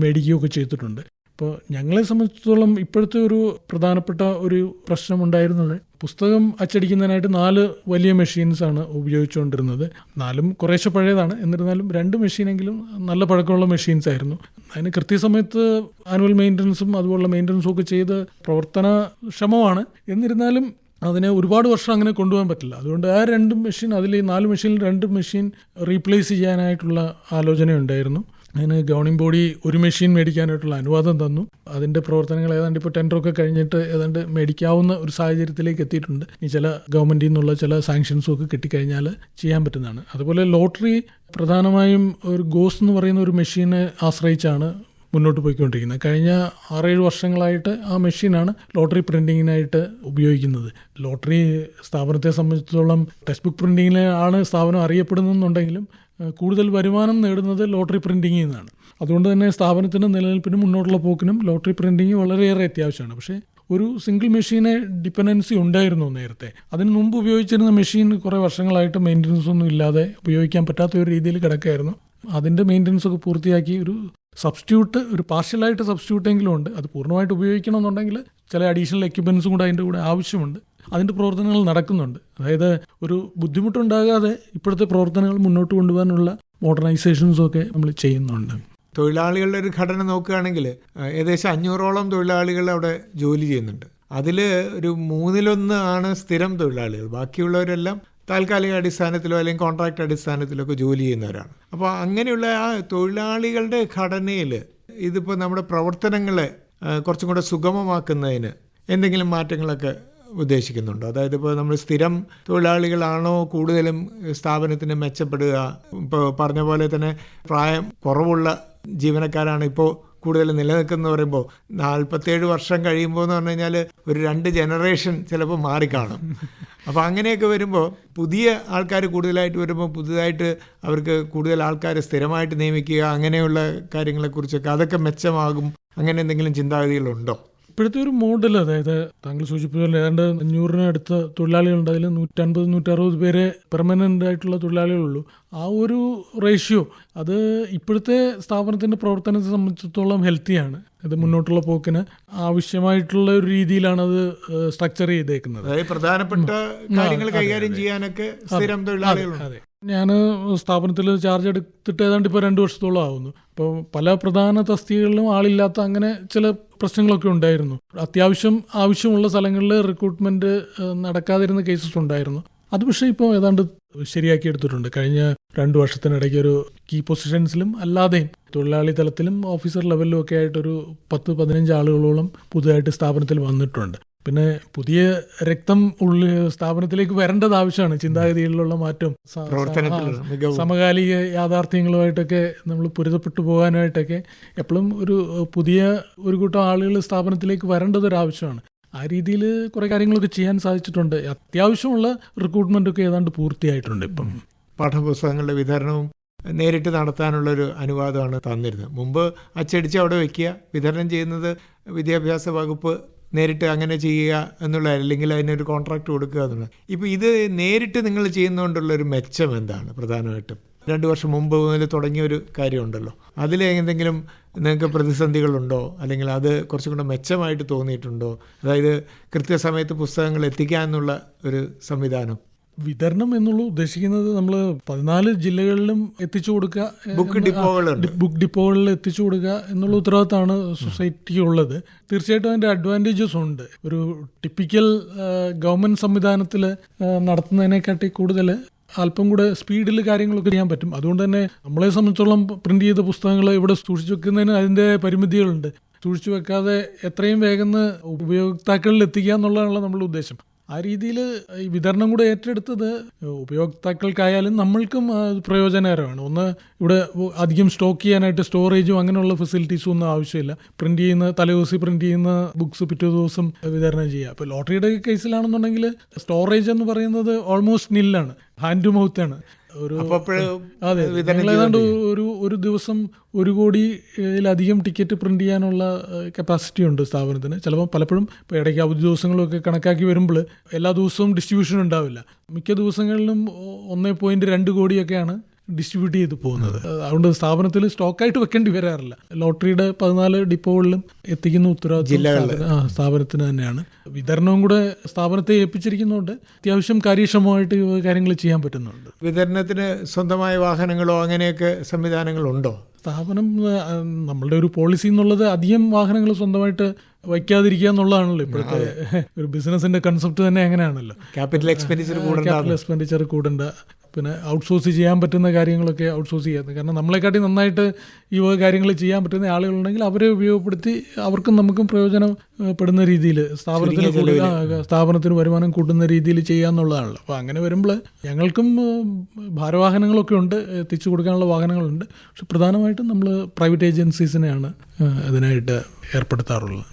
മേടിക്കുകയൊക്കെ ചെയ്തിട്ടുണ്ട്. അപ്പോൾ ഞങ്ങളെ സംബന്ധിച്ചിടത്തോളം ഇപ്പോഴത്തെ ഒരു പ്രധാനപ്പെട്ട ഒരു പ്രശ്നമുണ്ടായിരുന്നത് പുസ്തകം അച്ചടിക്കുന്നതിനായിട്ട് നാല് വലിയ മെഷീൻസ് ആണ് ഉപയോഗിച്ചുകൊണ്ടിരുന്നത്. നാലും കുറേശ്ശെ പഴയതാണ്. എന്നിരുന്നാലും രണ്ട് മെഷീനെങ്കിലും നല്ല പഴക്കമുള്ള മെഷീൻസ് ആയിരുന്നു. അതിന് കൃത്യസമയത്ത് ആനുവൽ മെയിന്റനൻസും അതുപോലുള്ള മെയിന്റനൻസും ഒക്കെ ചെയ്ത് പ്രവർത്തനക്ഷമമാണ്. എന്നിരുന്നാലും അതിനെ ഒരുപാട് വർഷം അങ്ങനെ കൊണ്ടുപോകാൻ പറ്റില്ല. അതുകൊണ്ട് ആ രണ്ട് മെഷീൻ അതിൽ നാല് മെഷീനിൽ രണ്ട് മെഷീൻ റീപ്ലേസ് ചെയ്യാനായിട്ടുള്ള ആലോചനയുണ്ടായിരുന്നു. അതിന് ഗവർണിംഗ് ബോഡി ഒരു മെഷീൻ മേടിക്കാനായിട്ടുള്ള അനുവാദം തന്നു. അതിന്റെ പ്രവർത്തനങ്ങൾ ഏതാണ്ട് ഇപ്പോൾ ടെൻഡറൊക്കെ കഴിഞ്ഞിട്ട് ഏതാണ്ട് മേടിക്കാവുന്ന ഒരു സാഹചര്യത്തിലേക്ക് എത്തിയിട്ടുണ്ട്. ഈ ചില ഗവൺമെന്റിൽ നിന്നുള്ള ചില സാങ്ഷൻസും ഒക്കെ കിട്ടിക്കഴിഞ്ഞാൽ ചെയ്യാൻ പറ്റുന്നതാണ്. അതുപോലെ ലോട്ടറി പ്രധാനമായും ഒരു ഗോസ് എന്ന് പറയുന്ന ഒരു മെഷീനെ ആശ്രയിച്ചാണ് മുന്നോട്ട് പോയിക്കൊണ്ടിരിക്കുന്നത്. കഴിഞ്ഞ ആറേഴ് വർഷങ്ങളായിട്ട് ആ മെഷീനാണ് ലോട്ടറി പ്രിന്റിങ്ങിനായിട്ട് ഉപയോഗിക്കുന്നത്. ലോട്ടറി സ്ഥാപനത്തെ സംബന്ധിച്ചിടത്തോളം ടെക്സ്റ്റ് ബുക്ക് പ്രിന്റിങ്ങിലാണ് സ്ഥാപനം അറിയപ്പെടുന്നുണ്ടെങ്കിലും കൂടുതൽ വരുമാനം നേടുന്നത് ലോട്ടറി പ്രിന്റിങ്ങിൽ നിന്നാണ്. അതുകൊണ്ട് തന്നെ സ്ഥാപനത്തിന്റെ നിലനിൽപ്പിനും മുന്നോട്ടുള്ള പോക്കിനും ലോട്ടറി പ്രിന്റിങ് വളരെയേറെ അത്യാവശ്യമാണ്. പക്ഷേ ഒരു സിംഗിൾ മെഷീനെ ഡിപ്പെൻഡൻസി ഉണ്ടായിരുന്നു നേരത്തെ. അതിന് മുമ്പ് ഉപയോഗിച്ചിരുന്ന മെഷീൻ കുറേ വർഷങ്ങളായിട്ട് മെയിന്റനൻസ് ഒന്നും ഇല്ലാതെ ഉപയോഗിക്കാൻ പറ്റാത്ത ഒരു രീതിയിൽ കിടക്കായിരുന്നു. അതിന്റെ മെയിന്റനൻസ് ഒക്കെ പൂർത്തിയാക്കി ഒരു സബ്സ്റ്റിറ്റ്യൂട്ട് ഒരു പാർഷ്യലായിട്ട് സബ്സ്റ്റിറ്റ്യൂട്ട് എങ്കിലും ഉണ്ട്. അത് പൂർണമായിട്ട് ഉപയോഗിക്കണമെന്നുണ്ടെങ്കിൽ ചില അഡീഷണൽ എക്യുപ്മെൻസും കൂടെ അതിന്റെ കൂടെ ആവശ്യമുണ്ട്. അതിന്റെ പ്രവർത്തനങ്ങൾ നടക്കുന്നുണ്ട്. അതായത് ഒരു ബുദ്ധിമുട്ടുണ്ടാകാതെ ഇപ്പോഴത്തെ പ്രവർത്തനങ്ങൾ മുന്നോട്ട് കൊണ്ടുപോകാനുള്ള മോഡേണൈസേഷൻസും ഒക്കെ നമ്മൾ ചെയ്യുന്നുണ്ട്. തൊഴിലാളികളുടെ ഒരു ഘടന നോക്കുകയാണെങ്കിൽ ഏകദേശം അഞ്ഞൂറോളം തൊഴിലാളികൾ അവിടെ ജോലി ചെയ്യുന്നുണ്ട്. അതിൽ ഒരു മൂന്നിലൊന്ന് ആണ് സ്ഥിരം തൊഴിലാളികൾ. ബാക്കിയുള്ളവരെല്ലാം താൽക്കാലിക അടിസ്ഥാനത്തിലോ അല്ലെങ്കിൽ കോൺട്രാക്ട് അടിസ്ഥാനത്തിലോ ഒക്കെ ജോലി ചെയ്യുന്നവരാണ്. അപ്പോൾ അങ്ങനെയുള്ള ആ തൊഴിലാളികളുടെ ഘടനയിൽ ഇതിപ്പോൾ നമ്മുടെ പ്രവർത്തനങ്ങളെ കുറച്ചും കൂടെ സുഗമമാക്കുന്നതിന് എന്തെങ്കിലും മാറ്റങ്ങളൊക്കെ ഉദ്ദേശിക്കുന്നുണ്ടോ. അതായത് ഇപ്പോൾ നമ്മൾ സ്ഥിരം തൊഴിലാളികളാണോ കൂടുതലും സ്ഥാപനത്തിന് മെച്ചപ്പെടുക? ഇപ്പോൾ പറഞ്ഞ പോലെ തന്നെ പ്രായം കുറവുള്ള ജീവനക്കാരാണ് ഇപ്പോൾ കൂടുതൽ നിലനിൽക്കുന്ന പറയുമ്പോൾ നാൽപ്പത്തേഴ് വർഷം കഴിയുമ്പോൾ എന്ന് പറഞ്ഞു കഴിഞ്ഞാൽ ഒരു രണ്ട് ജനറേഷൻ ചിലപ്പോൾ മാറിക്കാണും. അപ്പോൾ അങ്ങനെയൊക്കെ വരുമ്പോൾ പുതിയ ആൾക്കാർ കൂടുതലായിട്ട് വരുമ്പോൾ പുതുതായിട്ട് അവർക്ക് കൂടുതൽ ആൾക്കാരെ സ്ഥിരമായിട്ട് നിയമിക്കുക അങ്ങനെയുള്ള കാര്യങ്ങളെക്കുറിച്ചൊക്കെ അതൊക്കെ മെച്ചമാകും. അങ്ങനെ എന്തെങ്കിലും ചിന്താഗതികളുണ്ടോ? ഇപ്പോഴത്തെ ഒരു മോഡൽ അതായത് താങ്കൾ സൂചിപ്പിച്ചല്ലോ ഏതാണ്ട് അഞ്ഞൂറിന് അടുത്ത് തൊഴിലാളികളുണ്ട്. അതിൽ നൂറ്റൻപത് നൂറ്ററുപത് പേരെ പെർമനന്റ് ആയിട്ടുള്ള തൊഴിലാളികളുള്ളൂ. ആ ഒരു റേഷ്യോ അത് ഇപ്പോഴത്തെ സ്ഥാപനത്തിന്റെ പ്രവർത്തനത്തെ സംബന്ധിച്ചിടത്തോളം ഹെൽത്തിയാണ് ഇത് മുന്നോട്ടുള്ള പോക്കിന് ആവശ്യമായിട്ടുള്ള ഒരു രീതിയിലാണ് അത് സ്ട്രക്ചർ ചെയ്തേക്കുന്നത്. പ്രധാനപ്പെട്ട കാര്യങ്ങൾ കൈകാര്യം ചെയ്യാനൊക്കെ സ്ഥിരം തൊഴിലാളികളുണ്ട്. ഞാൻ സ്ഥാപനത്തിൽ ചാർജ് എടുത്തിട്ട് ഏതാണ്ട് ഇപ്പോൾ രണ്ട് വർഷത്തോളം ആവുന്നു. അപ്പോൾ പല പ്രധാന തസ്തികകളിലും ആളില്ലാത്ത അങ്ങനെ ചില പ്രശ്നങ്ങളൊക്കെ ഉണ്ടായിരുന്നു. അത്യാവശ്യം ആവശ്യമുള്ള സ്ഥലങ്ങളിൽ റിക്രൂട്ട്മെന്റ് നടക്കാതിരുന്ന കേസസ് ഉണ്ടായിരുന്നു. അത് പക്ഷേ ഇപ്പോൾ ഏതാണ്ട് ശരിയാക്കി എടുത്തിട്ടുണ്ട്. കഴിഞ്ഞ രണ്ട് വർഷത്തിനിടയ്ക്ക് ഒരു കീ പൊസിഷൻസിലും അല്ലാതെയും തൊഴിലാളി തലത്തിലും ഓഫീസർ ലെവലിലും ഒക്കെ ആയിട്ടൊരു പത്ത് പതിനഞ്ച് ആളുകളോളം പുതുതായിട്ട് സ്ഥാപനത്തിൽ വന്നിട്ടുണ്ട്. പിന്നെ പുതിയ രക്തം ഉള്ളിൽ സ്ഥാപനത്തിലേക്ക് വരേണ്ടത് ആവശ്യമാണ്. ചിന്താഗതികളിലുള്ള മാറ്റം സമകാലിക യാഥാർത്ഥ്യങ്ങളുമായിട്ടൊക്കെ നമ്മൾ പൊരുത്തപ്പെട്ടു പോകാനായിട്ടൊക്കെ എപ്പോഴും ഒരു പുതിയ ഒരു കൂട്ടം ആളുകൾ സ്ഥാപനത്തിലേക്ക് വരേണ്ടത് ഒരു ആവശ്യമാണ് ആ രീതിയിൽ കുറേ കാര്യങ്ങളൊക്കെ ചെയ്യാൻ സാധിച്ചിട്ടുണ്ട്. അത്യാവശ്യമുള്ള റിക്രൂട്ട്മെന്റ് ഒക്കെ ഏതാണ്ട് പൂർത്തിയായിട്ടുണ്ട് ഇപ്പം. പാഠപുസ്തകങ്ങളുടെ വിതരണവും നേരിട്ട് നടത്താനുള്ള ഒരു അനുവാദമാണ് തന്നിരുന്നത്. മുമ്പ് അച്ചടിച്ച് അവിടെ വെക്കുക വിതരണം ചെയ്യുന്നത് വിദ്യാഭ്യാസ വകുപ്പ് നേരിട്ട് അങ്ങനെ ചെയ്യുക എന്നുള്ള അല്ലെങ്കിൽ അതിനൊരു കോൺട്രാക്ട് കൊടുക്കുക എന്നുള്ളത്. ഇപ്പോൾ ഇത് നേരിട്ട് നിങ്ങൾ ചെയ്യുന്നതുകൊണ്ടുള്ള ഒരു മെച്ചം എന്താണ് പ്രധാനമായിട്ടും? രണ്ട് വർഷം മുമ്പ് മുതൽ തുടങ്ങിയ ഒരു കാര്യമുണ്ടല്ലോ അതിൽ എന്തെങ്കിലും നിങ്ങൾക്ക് പ്രതിസന്ധികളുണ്ടോ? അല്ലെങ്കിൽ അത് കുറച്ചും കൂടെ മെച്ചമായിട്ട് തോന്നിയിട്ടുണ്ടോ? അതായത് കൃത്യസമയത്ത് പുസ്തകങ്ങൾ എത്തിക്കാമെന്നുള്ള ഒരു സംവിധാനം. വിതരണം എന്നുള്ള ഉദ്ദേശിക്കുന്നത്. നമ്മൾ പതിനാല് ജില്ലകളിലും എത്തിച്ചു കൊടുക്കുക ബുക്ക് ഡിപ്പോകളുണ്ട്. ബുക്ക് ഡിപ്പോകളിൽ എത്തിച്ചു കൊടുക്കുക എന്നുള്ള ഉത്തരവാദിത്തമാണ് സൊസൈറ്റിക്ക് ഉള്ളത് തീർച്ചയായിട്ടും അതിന്റെ അഡ്വാന്റേജസ് ഉണ്ട്. ഒരു ടിപ്പിക്കൽ ഗവൺമെന്റ് സംവിധാനത്തിൽ നടത്തുന്നതിനെക്കാട്ടി കൂടുതൽ അല്പം കൂടെ സ്പീഡിൽ കാര്യങ്ങളൊക്കെ ചെയ്യാൻ പറ്റും. അതുകൊണ്ട് തന്നെ നമ്മളെ സംബന്ധിച്ചോളം പ്രിന്റ് ചെയ്ത പുസ്തകങ്ങൾ ഇവിടെ സൂക്ഷിച്ചു വെക്കുന്നതിന് അതിന്റെ പരിമിതികളുണ്ട്. സൂക്ഷിച്ചു വെക്കാതെ എത്രയും വേഗം ഉപയോക്താക്കളിൽ എത്തിക്കുക എന്നുള്ളതാണ് നമ്മുടെ ഉദ്ദേശം. ആ രീതിയിൽ ഈ വിതരണം കൂടെ ഏറ്റെടുത്തത് ഉപയോക്താക്കൾക്കായാലും നമ്മൾക്കും പ്രയോജനകരമാണ്. ഒന്ന് ഇവിടെ അധികം സ്റ്റോക്ക് ചെയ്യാനായിട്ട് സ്റ്റോറേജും അങ്ങനെയുള്ള ഫെസിലിറ്റീസും ഒന്നും ആവശ്യമില്ല. പ്രിന്റ് ചെയ്യുന്ന തലേദിവസം പ്രിന്റ് ചെയ്യുന്ന ബുക്സ് പിറ്റേ ദിവസം വിതരണം ചെയ്യുക. അപ്പോൾ ലോട്ടറിയുടെ കേസിലാണെന്നുണ്ടെങ്കിൽ സ്റ്റോറേജ് എന്ന് പറയുന്നത് ഓൾമോസ്റ്റ് നില്ലാണ്. ഹാൻഡ് ടു മൗത്ത് ആണ്. ഒരു അതെ ഒരു ഒരു ദിവസം ഒരു കോടിയിലധികം ടിക്കറ്റ് പ്രിന്റ് ചെയ്യാനുള്ള കപ്പാസിറ്റി ഉണ്ട് സ്ഥാപനത്തിന്. ചിലപ്പോൾ പലപ്പോഴും ഇപ്പോൾ ഇടയ്ക്ക് അവധി ദിവസങ്ങളൊക്കെ കണക്കാക്കി വരുമ്പോൾ എല്ലാ ദിവസവും ഡിസ്ട്രിബ്യൂഷൻ ഉണ്ടാവില്ല. മിക്ക ദിവസങ്ങളിലും ഒന്നേ പോയിന്റ് രണ്ട് കോടിയൊക്കെയാണ് ഡിസ്ട്രിബ്യൂട്ട് ചെയ്ത് പോകുന്നത്. അതുകൊണ്ട് സ്ഥാപനത്തിൽ സ്റ്റോക്കായിട്ട് വെക്കേണ്ടി വരാറില്ല. ലോട്ടറിയുടെ പതിനാല് ഡിപ്പോകളിലും എത്തിക്കുന്ന ഉത്തരവാദിത്വം സ്ഥാപന- സ്ഥാപനത്തിന് തന്നെയാണ്. വിതരണവും കൂടെ സ്ഥാപനത്തെ ഏൽപ്പിച്ചിരിക്കുന്നതുകൊണ്ട് അത്യാവശ്യം കാര്യക്ഷമമായിട്ട് കാര്യങ്ങൾ ചെയ്യാൻ പറ്റുന്നുണ്ട്. വിതരണത്തിന് സ്വന്തമായ വാഹനങ്ങളോ അങ്ങനെയൊക്കെ സംവിധാനങ്ങളുണ്ടോ? സ്ഥാപനം നമ്മളുടെ ഒരു പോളിസി എന്നുള്ളത് അധികം വാഹനങ്ങൾ സ്വന്തമായിട്ട് വയ്ക്കാതിരിക്കുക എന്നുള്ളതാണല്ലോ ഇപ്പോഴത്തെ ഒരു ബിസിനസിന്റെ കൺസെപ്റ്റ് തന്നെ അങ്ങനെയാണല്ലോ. ക്യാപിറ്റൽ എക്സ്പെൻഡിച്ചർ ക്യാപിറ്റൽ എക്സ്പെൻഡിച്ചർ കൂടണ്ട പിന്നെ ഔട്ട്സോഴ്സ് ചെയ്യാൻ പറ്റുന്ന കാര്യങ്ങളൊക്കെ ഔട്ട്സോഴ്സ് ചെയ്യാം. കാരണം നമ്മളെക്കാട്ടി നന്നായിട്ട് ഈ വക കാര്യങ്ങൾ ചെയ്യാൻ പറ്റുന്ന ആളുകളുണ്ടെങ്കിൽ അവരെ ഉപയോഗപ്പെടുത്തി അവർക്കും നമുക്കും പ്രയോജനപ്പെടുന്ന രീതിയിൽ സ്ഥാപനത്തിന് സ്ഥാപനത്തിന് വരുമാനം കൂട്ടുന്ന രീതിയിൽ ചെയ്യാന്നുള്ളതാണല്ലോ. അപ്പോൾ അങ്ങനെ വരുമ്പോൾ ഞങ്ങൾക്കും ഭാരവാഹനങ്ങളൊക്കെ ഉണ്ട് എത്തിച്ചു കൊടുക്കാനുള്ള വാഹനങ്ങളുണ്ട്. പക്ഷെ പ്രധാനമായിട്ടും നമ്മൾ പ്രൈവറ്റ് ഏജൻസീസിനെയാണ് അതിനായിട്ട് ഏർപ്പെടുത്താറുള്ളത്.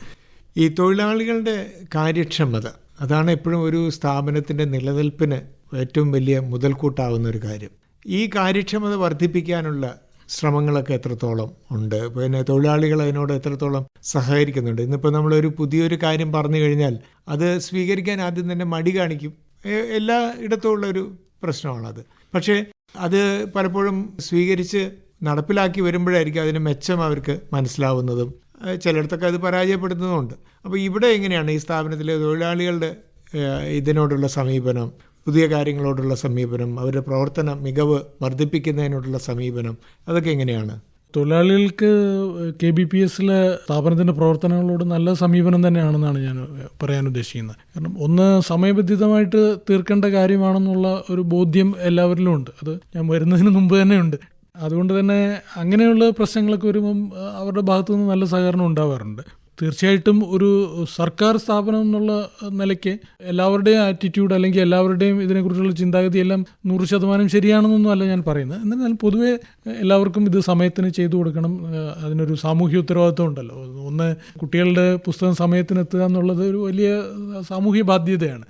ഈ തൊഴിലാളികളുടെ കാര്യക്ഷമത അതാണ് എപ്പോഴും ഒരു സ്ഥാപനത്തിന്റെ നിലനിൽപ്പിന് ഏറ്റവും വലിയ മുതൽക്കൂട്ടാവുന്ന ഒരു കാര്യം. ഈ കാര്യക്ഷമത വർദ്ധിപ്പിക്കാനുള്ള ശ്രമങ്ങളൊക്കെ എത്രത്തോളം ഉണ്ട്? പിന്നെ തൊഴിലാളികൾ അതിനോട് എത്രത്തോളം സഹകരിക്കുന്നുണ്ട്? ഇന്നിപ്പോൾ നമ്മളൊരു പുതിയൊരു കാര്യം പറഞ്ഞു കഴിഞ്ഞാൽ അത് സ്വീകരിക്കാൻ ആദ്യം തന്നെ മടി കാണിക്കും. എല്ലാ ഇടത്തും ഒരു പ്രശ്നമാണത്. പക്ഷേ അത് പലപ്പോഴും സ്വീകരിച്ച് നടപ്പിലാക്കി വരുമ്പോഴായിരിക്കും അതിന് മെച്ചം അവർക്ക് മനസ്സിലാവുന്നതും ചിലയിടത്തൊക്കെ അത് പരാജയപ്പെടുന്നതുമുണ്ട് അപ്പോൾ ഇവിടെ എങ്ങനെയാണ് ഈ സ്ഥാപനത്തിലെ തൊഴിലാളികളുടെ ഇതിനോടുള്ള സമീപനം? പുതിയ കാര്യങ്ങളോടുള്ള സമീപനം അവരുടെ പ്രവർത്തന മികവ് വർദ്ധിപ്പിക്കുന്നതിനോടുള്ള സമീപനം അതൊക്കെ എങ്ങനെയാണ്? തൊഴിലാളികൾക്ക് കെ ബി പി എസിലെ സ്ഥാപനത്തിന്റെ പ്രവർത്തനങ്ങളോട് നല്ല സമീപനം തന്നെയാണെന്നാണ് ഞാൻ പറയാൻ ഉദ്ദേശിക്കുന്നത്. കാരണം ഒന്ന് സമയബന്ധിതമായിട്ട് തീർക്കേണ്ട കാര്യമാണെന്നുള്ള ഒരു ബോധ്യം എല്ലാവരിലും ഉണ്ട്. അത് ഞാൻ വരുന്നതിന് മുമ്പ് തന്നെ ഉണ്ട്. അതുകൊണ്ട് തന്നെ അങ്ങനെയുള്ള പ്രശ്നങ്ങളൊക്കെ വരുമ്പം അവരുടെ ഭാഗത്തു നിന്ന് നല്ല സഹകരണം ഉണ്ടാവാറുണ്ട്. തീർച്ചയായിട്ടും ഒരു സർക്കാർ സ്ഥാപനം എന്നുള്ള നിലയ്ക്ക് എല്ലാവരുടെയും ആറ്റിറ്റ്യൂഡ് അല്ലെങ്കിൽ എല്ലാവരുടെയും ഇതിനെക്കുറിച്ചുള്ള ചിന്താഗതി എല്ലാം നൂറ് ശതമാനം ശരിയാണെന്നൊന്നും അല്ല ഞാൻ പറയുന്നത്. എന്നാൽ പൊതുവെ എല്ലാവർക്കും ഇത് സമയത്തിന് ചെയ്തു കൊടുക്കണം. അതിനൊരു സാമൂഹ്യ ഉത്തരവാദിത്വം ഉണ്ടല്ലോ. ഒന്ന് കുട്ടികളുടെ പുസ്തകം സമയത്തിന് എത്തുക എന്നുള്ളത് ഒരു വലിയ സാമൂഹ്യ ബാധ്യതയാണ്.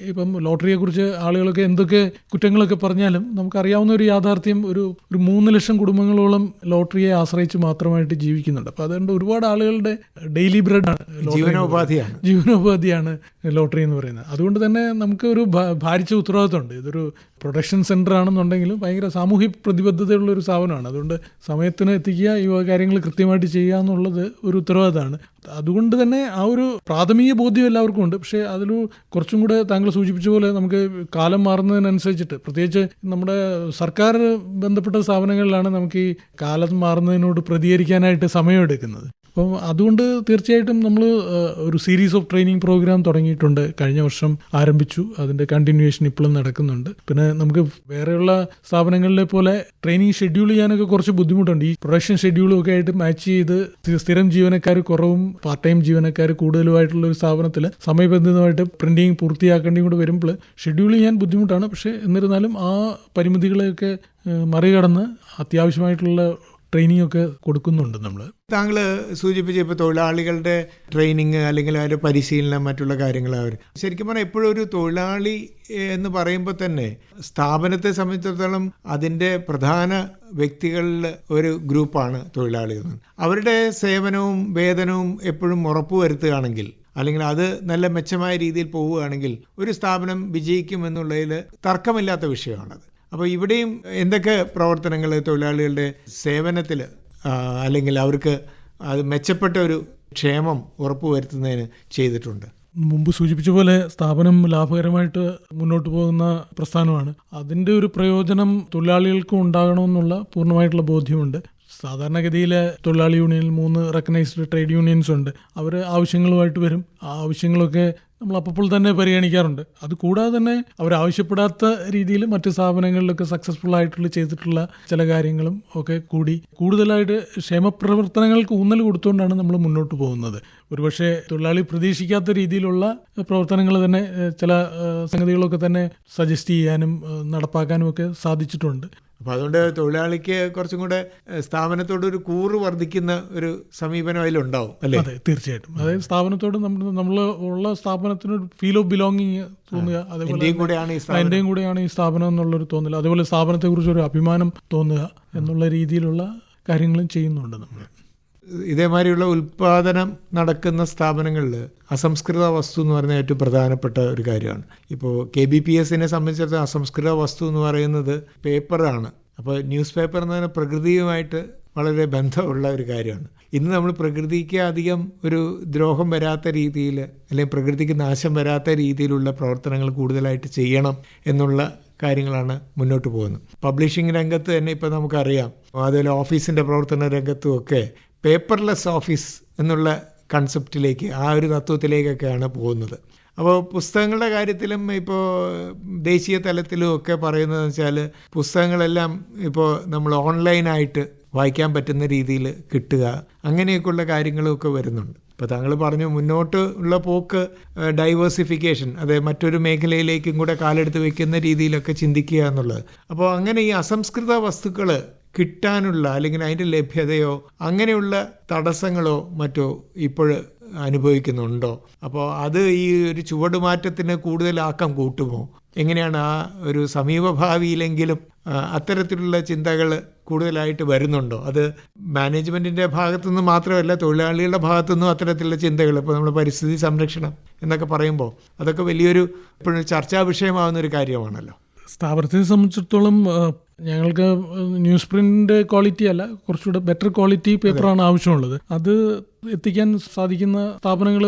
ഇപ്പം ലോട്ടറിയെക്കുറിച്ച് ആളുകളൊക്കെ എന്തൊക്കെ കുറ്റങ്ങളൊക്കെ പറഞ്ഞാലും നമുക്കറിയാവുന്ന ഒരു യാഥാർത്ഥ്യം ഒരു ഒരു മൂന്ന് ലക്ഷം കുടുംബങ്ങളോളം ലോട്ടറിയെ ആശ്രയിച്ച് മാത്രമായിട്ട് ജീവിക്കുന്നുണ്ട്. അപ്പോൾ അതുകൊണ്ട് ഒരുപാട് ആളുകളുടെ ഡെയിലി ബ്രെഡാണ് ജീവനോപാധിയാണ്. ജീവനോപാധിയാണ് ലോട്ടറി എന്ന് പറയുന്നത്. അതുകൊണ്ട് തന്നെ നമുക്ക് ഒരു ഭാരിച്ച ഉത്തരവാദിത്തമുണ്ട് ഇതൊരു പ്രൊഡക്ഷൻ സെന്റർ ആണെന്നുണ്ടെങ്കിലും ഭയങ്കര സാമൂഹ്യ പ്രതിബദ്ധതയുള്ള ഒരു സ്ഥാപനമാണ്. അതുകൊണ്ട് സമയത്തിന് എത്തിക്കുക ഈ കാര്യങ്ങൾ കൃത്യമായിട്ട് ചെയ്യുക എന്നുള്ളത് ഒരു ഉത്തരവാദിത്തമാണ്. അതുകൊണ്ട് തന്നെ ആ ഒരു പ്രാഥമിക ബോധ്യം എല്ലാവർക്കും ഉണ്ട്. പക്ഷേ അതിൽ കുറച്ചും കൂടെ താങ്കൾ സൂചിപ്പിച്ച പോലെ നമുക്ക് കാലം മാറുന്നതിനനുസരിച്ചിട്ട് പ്രത്യേകിച്ച് നമ്മുടെ സർക്കാർ ബന്ധപ്പെട്ട സ്ഥാപനങ്ങളിലാണ് നമുക്ക് ഈ കാലം മാറുന്നതിനോട് പ്രതികരിക്കാനായിട്ട് സമയമെടുക്കുന്നത്. അപ്പം അതുകൊണ്ട് തീർച്ചയായിട്ടും നമ്മൾ ഒരു സീരീസ് ഓഫ് ട്രെയിനിങ് പ്രോഗ്രാം തുടങ്ങിയിട്ടുണ്ട്. കഴിഞ്ഞ വർഷം ആരംഭിച്ചു. അതിന്റെ കണ്ടിന്യൂവേഷൻ ഇപ്പോഴും നടക്കുന്നുണ്ട്. പിന്നെ നമുക്ക് വേറെയുള്ള സ്ഥാപനങ്ങളിലെ പോലെ ട്രെയിനിങ് ഷെഡ്യൂൾ ചെയ്യാനൊക്കെ കുറച്ച് ബുദ്ധിമുട്ടുണ്ട്. ഈ പ്രൊഡക്ഷൻ ഷെഡ്യൂളും ഒക്കെ ആയിട്ട് മാച്ച് ചെയ്ത് സ്ഥിരം ജീവനക്കാർ കുറവും പാർട്ട് ടൈം ജീവനക്കാർ കൂടുതലുമായിട്ടുള്ള ഒരു സ്ഥാപനത്തിൽ സമയബന്ധിതമായിട്ട് പ്രിന്റിങ് പൂർത്തിയാക്കേണ്ടിയും കൂടെ വരുമ്പോൾ ഷെഡ്യൂൾ ചെയ്യാൻ ബുദ്ധിമുട്ടാണ്. പക്ഷേ എന്നിരുന്നാലും ആ പരിമിതികളെയൊക്കെ മറികടന്ന് അത്യാവശ്യമായിട്ടുള്ള ട്രെയിനിങ് ഒക്കെ കൊടുക്കുന്നുണ്ട് നമ്മൾ താങ്കൾ സൂചിപ്പിച്ച ഇപ്പോൾ തൊഴിലാളികളുടെ ട്രെയിനിങ് അല്ലെങ്കിൽ അവരുടെ പരിശീലനം മറ്റുള്ള കാര്യങ്ങൾ അവർ ശരിക്കും പറഞ്ഞാൽ എപ്പോഴും ഒരു തൊഴിലാളി എന്ന് പറയുമ്പോൾ തന്നെ സ്ഥാപനത്തെ സംബന്ധിച്ചിടത്തോളം അതിന്റെ പ്രധാന വ്യക്തികളിൽ ഒരു ഗ്രൂപ്പാണ് തൊഴിലാളികൾ. അവരുടെ സേവനവും വേതനവും എപ്പോഴും ഉറപ്പുവരുത്തുകയാണെങ്കിൽ അല്ലെങ്കിൽ അത് നല്ല മെച്ചമായ രീതിയിൽ പോവുകയാണെങ്കിൽ ഒരു സ്ഥാപനം വിജയിക്കും വിജയിക്കുമെന്നുള്ളതിൽ തർക്കമില്ലാത്ത വിഷയമാണത്. അപ്പോൾ ഇവിടെയും എന്തൊക്കെ പ്രവർത്തനങ്ങൾ തൊഴിലാളികളുടെ സേവനത്തിൽ അല്ലെങ്കിൽ അവർക്ക് അത് മെച്ചപ്പെട്ട ഒരു ക്ഷേമം ഉറപ്പുവരുത്തുന്നതിന് ചെയ്തിട്ടുണ്ട്? മുമ്പ് സൂചിപ്പിച്ച പോലെ സ്ഥാപനം ലാഭകരമായിട്ട് മുന്നോട്ട് പോകുന്ന പ്രസ്ഥാനമാണ്. അതിന്റെ ഒരു പ്രയോജനം തൊഴിലാളികൾക്കും ഉണ്ടാകണമെന്നുള്ള പൂർണമായിട്ടുള്ള ബോധ്യമുണ്ട്. സാധാരണഗതിയിൽ തൊഴിലാളി യൂണിയനിൽ മൂന്ന് റെക്കഗ്നൈസ്ഡ് ട്രേഡ് യൂണിയൻസ് ഉണ്ട്. അവർ ആവശ്യങ്ങളുമായിട്ട് വരും. ആ ആവശ്യങ്ങളൊക്കെ നമ്മൾ അപ്പോൾ തന്നെ പരിഗണിക്കാറുണ്ട്. അത് കൂടാതെ തന്നെ അവർ ആവശ്യപ്പെടാത്ത രീതിയിൽ മറ്റ് സ്ഥാപനങ്ങളിലൊക്കെ സക്സസ്ഫുൾ ആയിട്ടുള്ള ചെയ്തിട്ടുള്ള ചില കാര്യങ്ങളും ഒക്കെ കൂടി കൂടുതലായിട്ട് ക്ഷേമപ്രവർത്തനങ്ങൾക്ക് ഊന്നൽ കൊടുത്തുകൊണ്ടാണ് നമ്മൾ മുന്നോട്ട് പോകുന്നത്. ഒരുപക്ഷെ തൊഴിലാളി പ്രതീക്ഷിക്കാത്ത രീതിയിലുള്ള പ്രവർത്തനങ്ങൾ തന്നെ ചില സംഗതികളൊക്കെ തന്നെ സജസ്റ്റ് ചെയ്യാനും നടപ്പാക്കാനും ഒക്കെ സാധിച്ചിട്ടുണ്ട്. അപ്പോൾ അതുകൊണ്ട് തൊഴിലാളിക്ക് കുറച്ചും കൂടെ സ്ഥാപനത്തോട് ഒരു കൂറ് വർദ്ധിക്കുന്ന ഒരു സമീപനം അതിലുണ്ടാവും അല്ലേ? അതെ തീർച്ചയായിട്ടും. അതായത് സ്ഥാപനത്തോട് നമ്മൾ നമ്മൾ ഉള്ള സ്ഥാപനത്തിന് ഒരു ഫീൽ ഓഫ് ബിലോങ്ങിങ് തോന്നുക അതേപോലെ എന്റെയും കൂടെയാണ് ഈ ആ, കൂടെയാണ് ഈ സ്ഥാപനം എന്നുള്ളൊരു തോന്നൽ അതേപോലെ സ്ഥാപനത്തെക്കുറിച്ച് ഒരു അഭിമാനം തോന്നുക എന്നുള്ള രീതിയിലുള്ള കാര്യങ്ങളും ചെയ്യുന്നുണ്ട് നമ്മൾ ഇതേമാതിരിയുള്ള ഉൽപാദനം നടക്കുന്ന സ്ഥാപനങ്ങളിൽ അസംസ്കൃത വസ്തു എന്ന് പറയുന്നത് ഏറ്റവും പ്രധാനപ്പെട്ട ഒരു കാര്യമാണ്. ഇപ്പോൾ കെ ബി പി എസിനെ സംബന്ധിച്ചിടത്തോളം അസംസ്കൃത വസ്തു എന്ന് പറയുന്നത് പേപ്പറാണ്. അപ്പോൾ ന്യൂസ് പേപ്പർ എന്ന് പറഞ്ഞാൽ പ്രകൃതിയുമായിട്ട് വളരെ ബന്ധമുള്ള ഒരു കാര്യമാണ്. ഇന്ന് നമ്മൾ പ്രകൃതിക്ക് അധികം ഒരു ദ്രോഹം വരാത്ത രീതിയിൽ അല്ലെങ്കിൽ പ്രകൃതിക്ക് നാശം വരാത്ത രീതിയിലുള്ള പ്രവർത്തനങ്ങൾ കൂടുതലായിട്ട് ചെയ്യണം എന്നുള്ള കാര്യങ്ങളാണ് മുന്നോട്ട് പോകുന്നത്. പബ്ലിഷിംഗ് രംഗത്ത് തന്നെ ഇപ്പോൾ നമുക്കറിയാം. അതുപോലെ ഓഫീസിന്റെ പ്രവർത്തന രംഗത്തും ഒക്കെ പേപ്പർലെസ് ഓഫീസ് എന്നുള്ള കൺസെപ്റ്റിലേക്ക് ആ ഒരു തത്വത്തിലേക്കൊക്കെയാണ് പോകുന്നത്. അപ്പോൾ പുസ്തകങ്ങളുടെ കാര്യത്തിലും ഇപ്പോൾ ദേശീയ തലത്തിലും ഒക്കെ പറയുന്നത് വെച്ചാൽ പുസ്തകങ്ങളെല്ലാം ഇപ്പോൾ നമ്മൾ ഓൺലൈനായിട്ട് വായിക്കാൻ പറ്റുന്ന രീതിയിൽ കിട്ടുക അങ്ങനെയൊക്കെയുള്ള കാര്യങ്ങളൊക്കെ വരുന്നുണ്ട്. ഇപ്പോൾ താങ്കൾ പറഞ്ഞു മുന്നോട്ട് ഉള്ള പോക്ക് ഡൈവേഴ്സിഫിക്കേഷൻ അതായത് മറ്റൊരു മേഖലയിലേക്കും കൂടെ കാലെടുത്ത് വെക്കുന്ന രീതിയിലൊക്കെ ചിന്തിക്കുക എന്നുള്ളത്. അപ്പോൾ അങ്ങനെ ഈ അസംസ്കൃത വസ്തുക്കൾ കിട്ടാനുള്ള അല്ലെങ്കിൽ അതിന്റെ ലഭ്യതയോ അങ്ങനെയുള്ള തടസ്സങ്ങളോ മറ്റോ ഇപ്പോൾ അനുഭവിക്കുന്നുണ്ടോ? അപ്പോൾ അത് ഈ ഒരു ചുവടുമാറ്റത്തിന് കൂടുതൽ ആക്കം കൂട്ടുമോ? എങ്ങനെയാണ് ആ ഒരു സമീപഭാവിയിലെങ്കിലും അത്തരത്തിലുള്ള ചിന്തകൾ കൂടുതലായിട്ട് വരുന്നുണ്ടോ? അത് മാനേജ്മെന്റിന്റെ ഭാഗത്തുനിന്ന് മാത്രമല്ല തൊഴിലാളികളുടെ ഭാഗത്തുനിന്നും അത്തരത്തിലുള്ള ചിന്തകൾ ഇപ്പോൾ നമ്മൾ പരിസ്ഥിതി സംരക്ഷണം എന്നൊക്കെ പറയുമ്പോൾ അതൊക്കെ വലിയൊരു ഇപ്പോഴും ചർച്ചാ വിഷയമാവുന്ന ഒരു കാര്യമാണല്ലോ. സ്ഥാപനത്തെ സംബന്ധിച്ചിടത്തോളം ഞങ്ങൾക്ക് ന്യൂസ് പ്രിന്റിന്റെ ക്വാളിറ്റി അല്ല കുറച്ചുകൂടെ ബെറ്റർ ക്വാളിറ്റി പേപ്പറാണ് ആവശ്യമുള്ളത്. അത് എത്തിക്കാൻ സാധിക്കുന്ന സ്ഥാപനങ്ങൾ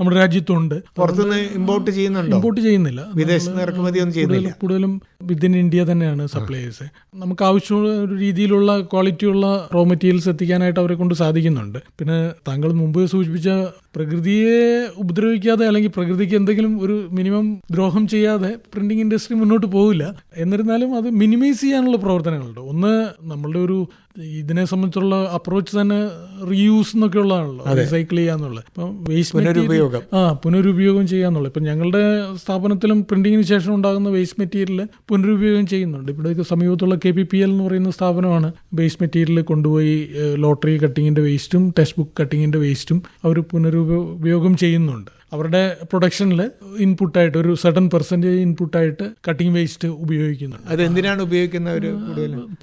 നമ്മുടെ രാജ്യത്തുണ്ട്. പുറത്തുനിന്ന് ഇമ്പോർട്ട് ചെയ്യുന്നുണ്ടോ? ഇമ്പോർട്ട് ചെയ്യുന്നില്ല. വിദേശത്ത് നിന്ന് ഇറക്കുമതി ഒന്നും ചെയ്യുന്നില്ല. കൂടുതലും കൂടുതലും വിത്തിൻ ഇന്ത്യ തന്നെയാണ് സപ്ലൈസ് നമുക്ക് ആവശ്യമുള്ള ഒരു രീതിയിലുള്ള ക്വാളിറ്റിയുള്ള റോ മെറ്റീരിയൽസ് എത്തിക്കാനായിട്ട് അവരെ കൊണ്ട് സാധിക്കുന്നുണ്ട്. പിന്നെ താങ്കൾ മുമ്പ് സൂചിപ്പിച്ച പ്രകൃതിയെ ഉപദ്രവിക്കാതെ അല്ലെങ്കിൽ പ്രകൃതിക്ക് എന്തെങ്കിലും ഒരു മിനിമം ദ്രോഹം ചെയ്യാതെ പ്രിന്റിംഗ് ഇൻഡസ്ട്രി മുന്നോട്ട് പോകില്ല എന്നിരുന്നാലും അത് മിനിമൈസ് ചെയ്യാനുള്ള പ്രവർത്തനങ്ങളുണ്ട്. ഒന്ന് നമ്മളുടെ ഒരു ഇതിനെ സംബന്ധിച്ചുള്ള അപ്രോച്ച് തന്നെ റീയൂസ് എന്നൊക്കെ ഉള്ളതാണല്ലോ. റീസൈക്കിൾ ചെയ്യാന്നുള്ളത്. ഇപ്പം വേസ്റ്റ് പുനരുപയോഗം. ആ പുനരുപയോഗം ചെയ്യാന്നുള്ളത്. ഇപ്പം ഞങ്ങളുടെ സ്ഥാപനത്തിലും പ്രിന്റിങ്ങിന് ശേഷം ഉണ്ടാകുന്ന വേസ്റ്റ് മെറ്റീരിയൽ പുനരുപയോഗം ചെയ്യുന്നുണ്ട്. ഇവിടെ സമീപത്തുള്ള കെ പി പി എൽ എന്ന് പറയുന്ന സ്ഥാപനമാണ്. വേസ്റ്റ് മെറ്റീരിയൽ കൊണ്ടുപോയി ലോട്ടറി കട്ടിങ്ങിന്റെ വേസ്റ്റും ടെക്സ്റ്റ് ബുക്ക് കട്ടിങ്ങിന്റെ വേസ്റ്റും അവർ പുനരുപയോഗം ചെയ്യുന്നുണ്ട്. അവരുടെ പ്രൊഡക്ഷനിൽ ഇൻപുട്ടായിട്ട് ഒരു സെഡൻ പെർസെന്റേജ് ഇൻപുട്ടായിട്ട് കട്ടിംഗ് വേസ്റ്റ് ഉപയോഗിക്കുന്നു. അത് എന്തിനാണ് ഉപയോഗിക്കുന്നത്? ഒരു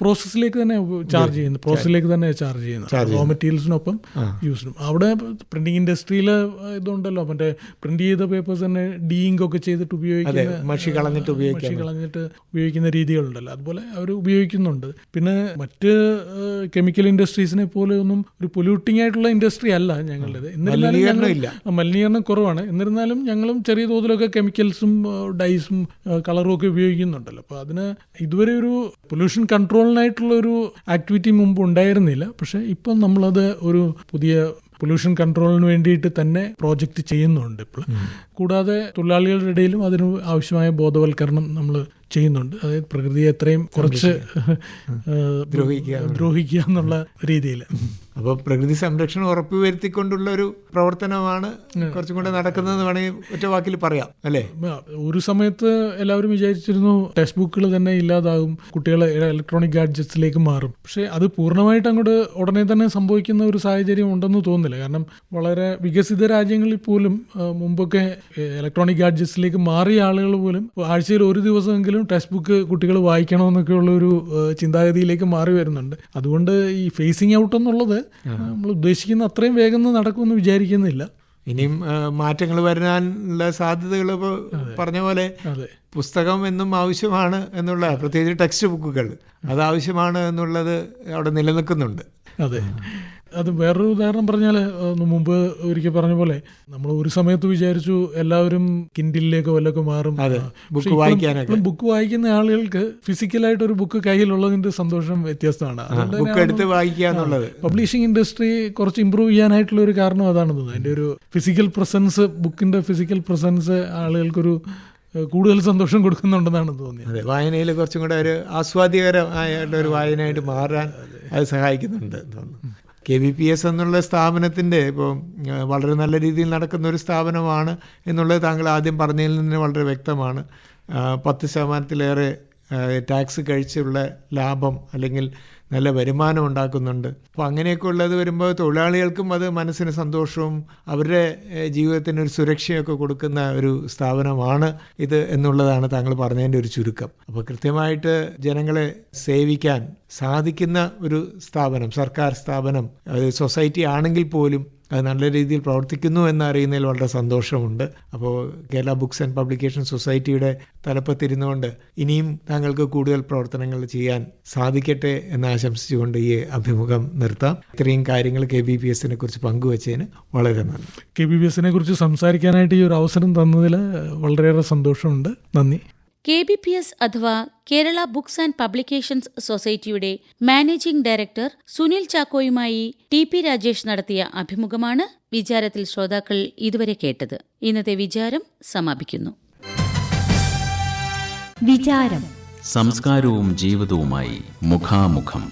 പ്രോസസ്സിലേക്ക് തന്നെ ചാർജ് ചെയ്യുന്നു. പ്രോസസ്സിലേക്ക് തന്നെ ചാർജ് ചെയ്യുന്നു. റോ മെറ്റീരിയൽസിനൊപ്പം യൂസ് അവിടെ പ്രിന്റിംഗ് ഇൻഡസ്ട്രിയിൽ ഇതുണ്ടല്ലോ. മറ്റേ പ്രിന്റ് ചെയ്ത പേപ്പേഴ്സ് തന്നെ ഡീയിങ് ഒക്കെ ചെയ്തിട്ട് ഉപയോഗിക്കുന്ന മഷി കളഞ്ഞിട്ട് മഷി കളഞ്ഞിട്ട് ഉപയോഗിക്കുന്ന രീതികളുണ്ടല്ലോ. അതുപോലെ അവർ ഉപയോഗിക്കുന്നുണ്ട്. പിന്നെ മറ്റ് കെമിക്കൽ ഇൻഡസ്ട്രീസിനെ പോലെ ഒന്നും ഒരു പൊല്യൂട്ടിംഗ് ആയിട്ടുള്ള ഇൻഡസ്ട്രി അല്ല ഞങ്ങളുടെ മലിനീകരണം മലിനീകരണം കുറവാണ് എന്നിരുന്നാലും ഞങ്ങളും ചെറിയ തോതിലൊക്കെ കെമിക്കൽസും ഡൈസും കളറും ഒക്കെ ഉപയോഗിക്കുന്നുണ്ടല്ലോ. അപ്പോൾ അതിന് ഇതുവരെ ഒരു പൊല്യൂഷൻ കൺട്രോളിനായിട്ടുള്ള ഒരു ആക്ടിവിറ്റി മുമ്പ് ഉണ്ടായിരുന്നില്ല. പക്ഷേ ഇപ്പം നമ്മളത് ഒരു പുതിയ പൊല്യൂഷൻ കൺട്രോളിന് വേണ്ടിയിട്ട് തന്നെ പ്രോജക്റ്റ് ചെയ്യുന്നുണ്ട് ഇപ്പോൾ കൂടാതെ തൊഴിലാളികളുടെ ഇടയിലും അതിന് ആവശ്യമായ ബോധവൽക്കരണം നമ്മൾ ചെയ്യുന്നുണ്ട്. അതായത് പ്രകൃതിയെ എത്രയും കുറച്ച് ദ്രോഹിക്കുക ദ്രോഹിക്കുക എന്നുള്ള രീതിയിൽ. അപ്പോൾ പ്രകൃതി സംരക്ഷണം ഉറപ്പുവരുത്തിക്കൊണ്ടുള്ള ഒരു പ്രവർത്തനമാണ് കുറച്ചും കൂടെ നടക്കുന്നതെന്ന് വേണമെങ്കിൽ ഒറ്റ വാക്കിൽ പറയാം അല്ലേ? ഒരു സമയത്ത് എല്ലാവരും വിചാരിച്ചിരുന്നു ടെക്സ്റ്റ് ബുക്കുകൾ തന്നെ ഇല്ലാതാകും കുട്ടികൾ ഇലക്ട്രോണിക് ഗാഡ്ജറ്റ്സിലേക്ക് മാറും. പക്ഷേ അത് പൂർണമായിട്ട് അങ്ങോട്ട് ഉടനെ തന്നെ സംഭവിക്കുന്ന ഒരു സാഹചര്യം ഉണ്ടെന്ന് തോന്നുന്നില്ല. കാരണം വളരെ വികസിത രാജ്യങ്ങളിൽ പോലും മുമ്പൊക്കെ ഇലക്ട്രോണിക് ഗാഡ്ജറ്റ്സിലേക്ക് മാറിയ ആളുകൾ പോലും ആഴ്ചയിൽ ഒരു ദിവസമെങ്കിലും ടെക്സ്റ്റ് ബുക്ക് കുട്ടികൾ വായിക്കണമെന്നൊക്കെ ഉള്ള ഒരു ചിന്താഗതിയിലേക്ക് മാറി വരുന്നുണ്ട്. അതുകൊണ്ട് ഈ ഫേസിങ് ഔട്ട് എന്നുള്ളത് നമ്മൾ ഉദ്ദേശിക്കുന്ന അത്രയും വേഗം നടക്കുമെന്ന് വിചാരിക്കുന്നില്ല. ഇനിയും മാറ്റങ്ങൾ വരാനുള്ള സാധ്യതകൾ ഇപ്പോൾ പറഞ്ഞ പോലെ പുസ്തകം എന്നും ആവശ്യമാണ് എന്നുള്ള പ്രത്യേകിച്ച് ടെക്സ്റ്റ് ബുക്കുകൾ അത് ആവശ്യമാണ് എന്നുള്ളത് അവിടെ നിലനിൽക്കുന്നുണ്ട്. അതെ. അത് വേറൊരു ഉദാഹരണം പറഞ്ഞാൽ മുമ്പ് ഒരിക്കൽ പറഞ്ഞ പോലെ നമ്മൾ ഒരു സമയത്ത് വിചാരിച്ചു എല്ലാവരും കിൻഡിലേക്കോ വല്ലൊക്കെ മാറും. ബുക്ക് വായിക്കാനൊക്കെ. ബുക്ക് വായിക്കുന്ന ആളുകൾക്ക് ഫിസിക്കലായിട്ട് ഒരു ബുക്ക് കയ്യിലുള്ളതിന്റെ സന്തോഷം വ്യത്യസ്തമാണ്. ബുക്ക് എടുത്ത് വായിക്കുക എന്നുള്ളത്. പബ്ലിഷിംഗ് ഇൻഡസ്ട്രി കുറച്ച് ഇമ്പ്രൂവ് ചെയ്യാനായിട്ടുള്ള ഒരു കാരണം അതാണ് തോന്നുന്നത്. അതിന്റെ ഒരു ഫിസിക്കൽ പ്രസൻസ് ബുക്കിന്റെ ഫിസിക്കൽ പ്രസൻസ് ആളുകൾക്കൊരു കൂടുതൽ സന്തോഷം കൊടുക്കുന്നുണ്ടെന്നാണ് തോന്നിയത്. അതെ വായനയിൽ കുറച്ചും കൂടെ ഒരു ആസ്വാദ്യകരമായിട്ടുള്ള ഒരു വായനയായിട്ട് മാറാൻ അത്. സഹായിക്കുന്നുണ്ട് തോന്നുന്നു. കെ വി പി എസ് എന്നുള്ള സ്ഥാപനത്തിന്റെ ഇപ്പോൾ വളരെ നല്ല രീതിയിൽ നടക്കുന്ന ഒരു സ്ഥാപനമാണ് എന്നുള്ളത് താങ്കൾ ആദ്യം പറഞ്ഞതിൽ നിന്ന് വളരെ വ്യക്തമാണ്. പത്ത് ശതമാനത്തിലേറെ ടാക്സ് കഴിച്ചുള്ള ലാഭം അല്ലെങ്കിൽ നല്ല വരുമാനം ഉണ്ടാക്കുന്നുണ്ട്. അപ്പോൾ അങ്ങനെയൊക്കെ ഉള്ളത് വരുമ്പോൾ തൊഴിലാളികൾക്കും അത് മനസ്സിന് സന്തോഷവും അവരുടെ ജീവിതത്തിന് ഒരു സുരക്ഷയൊക്കെ കൊടുക്കുന്ന ഒരു സ്ഥാപനമാണ് ഇത് എന്നുള്ളതാണ് താങ്കൾ പറഞ്ഞതിന്റെ ഒരു ചുരുക്കം. അപ്പോൾ കൃത്യമായിട്ട് ജനങ്ങളെ സേവിക്കാൻ സാധിക്കുന്ന ഒരു സ്ഥാപനം സർക്കാർ സ്ഥാപനം സൊസൈറ്റി ആണെങ്കിൽ പോലും അത് നല്ല രീതിയിൽ പ്രവർത്തിക്കുന്നു എന്നറിയുന്നതിൽ വളരെ സന്തോഷമുണ്ട്. അപ്പോൾ കേരള ബുക്സ് ആൻഡ് പബ്ലിക്കേഷൻ സൊസൈറ്റിയുടെ തലപ്പത്തിരുന്നുകൊണ്ട് ഇനിയും താങ്കൾക്ക് കൂടുതൽ പ്രവർത്തനങ്ങൾ ചെയ്യാൻ സാധിക്കട്ടെ എന്ന് ആശംസിച്ചുകൊണ്ട് ഈ അഭിമുഖം നിർത്താം. ഇത്രയും കാര്യങ്ങൾ കെ ബി പി എസിനെ കുറിച്ച് പങ്കുവച്ചതിന് വളരെ നന്ദി. കെ ബി ബി എസിനെ കുറിച്ച് സംസാരിക്കാനായിട്ട് ഈ ഒരു അവസരം തന്നതിൽ വളരെയേറെ സന്തോഷമുണ്ട്. നന്ദി. കെ ബി പി എസ് അഥവാ കേരള ബുക്സ് ആൻഡ് പബ്ലിക്കേഷൻസ് സൊസൈറ്റിയുടെ മാനേജിംഗ് ഡയറക്ടർ സുനിൽ ചാക്കോയുമായി ടി പി രാജേഷ് നടത്തിയ അഭിമുഖമാണ് വിചാരത്തിൽ ശ്രോതാക്കൾ ഇതുവരെ കേട്ടത്. ഇന്നത്തെ വിചാരം സമാപിക്കുന്നു. വിചാരം. സംസ്കാരവും ജീവിതവുമായി മുഖാമുഖം.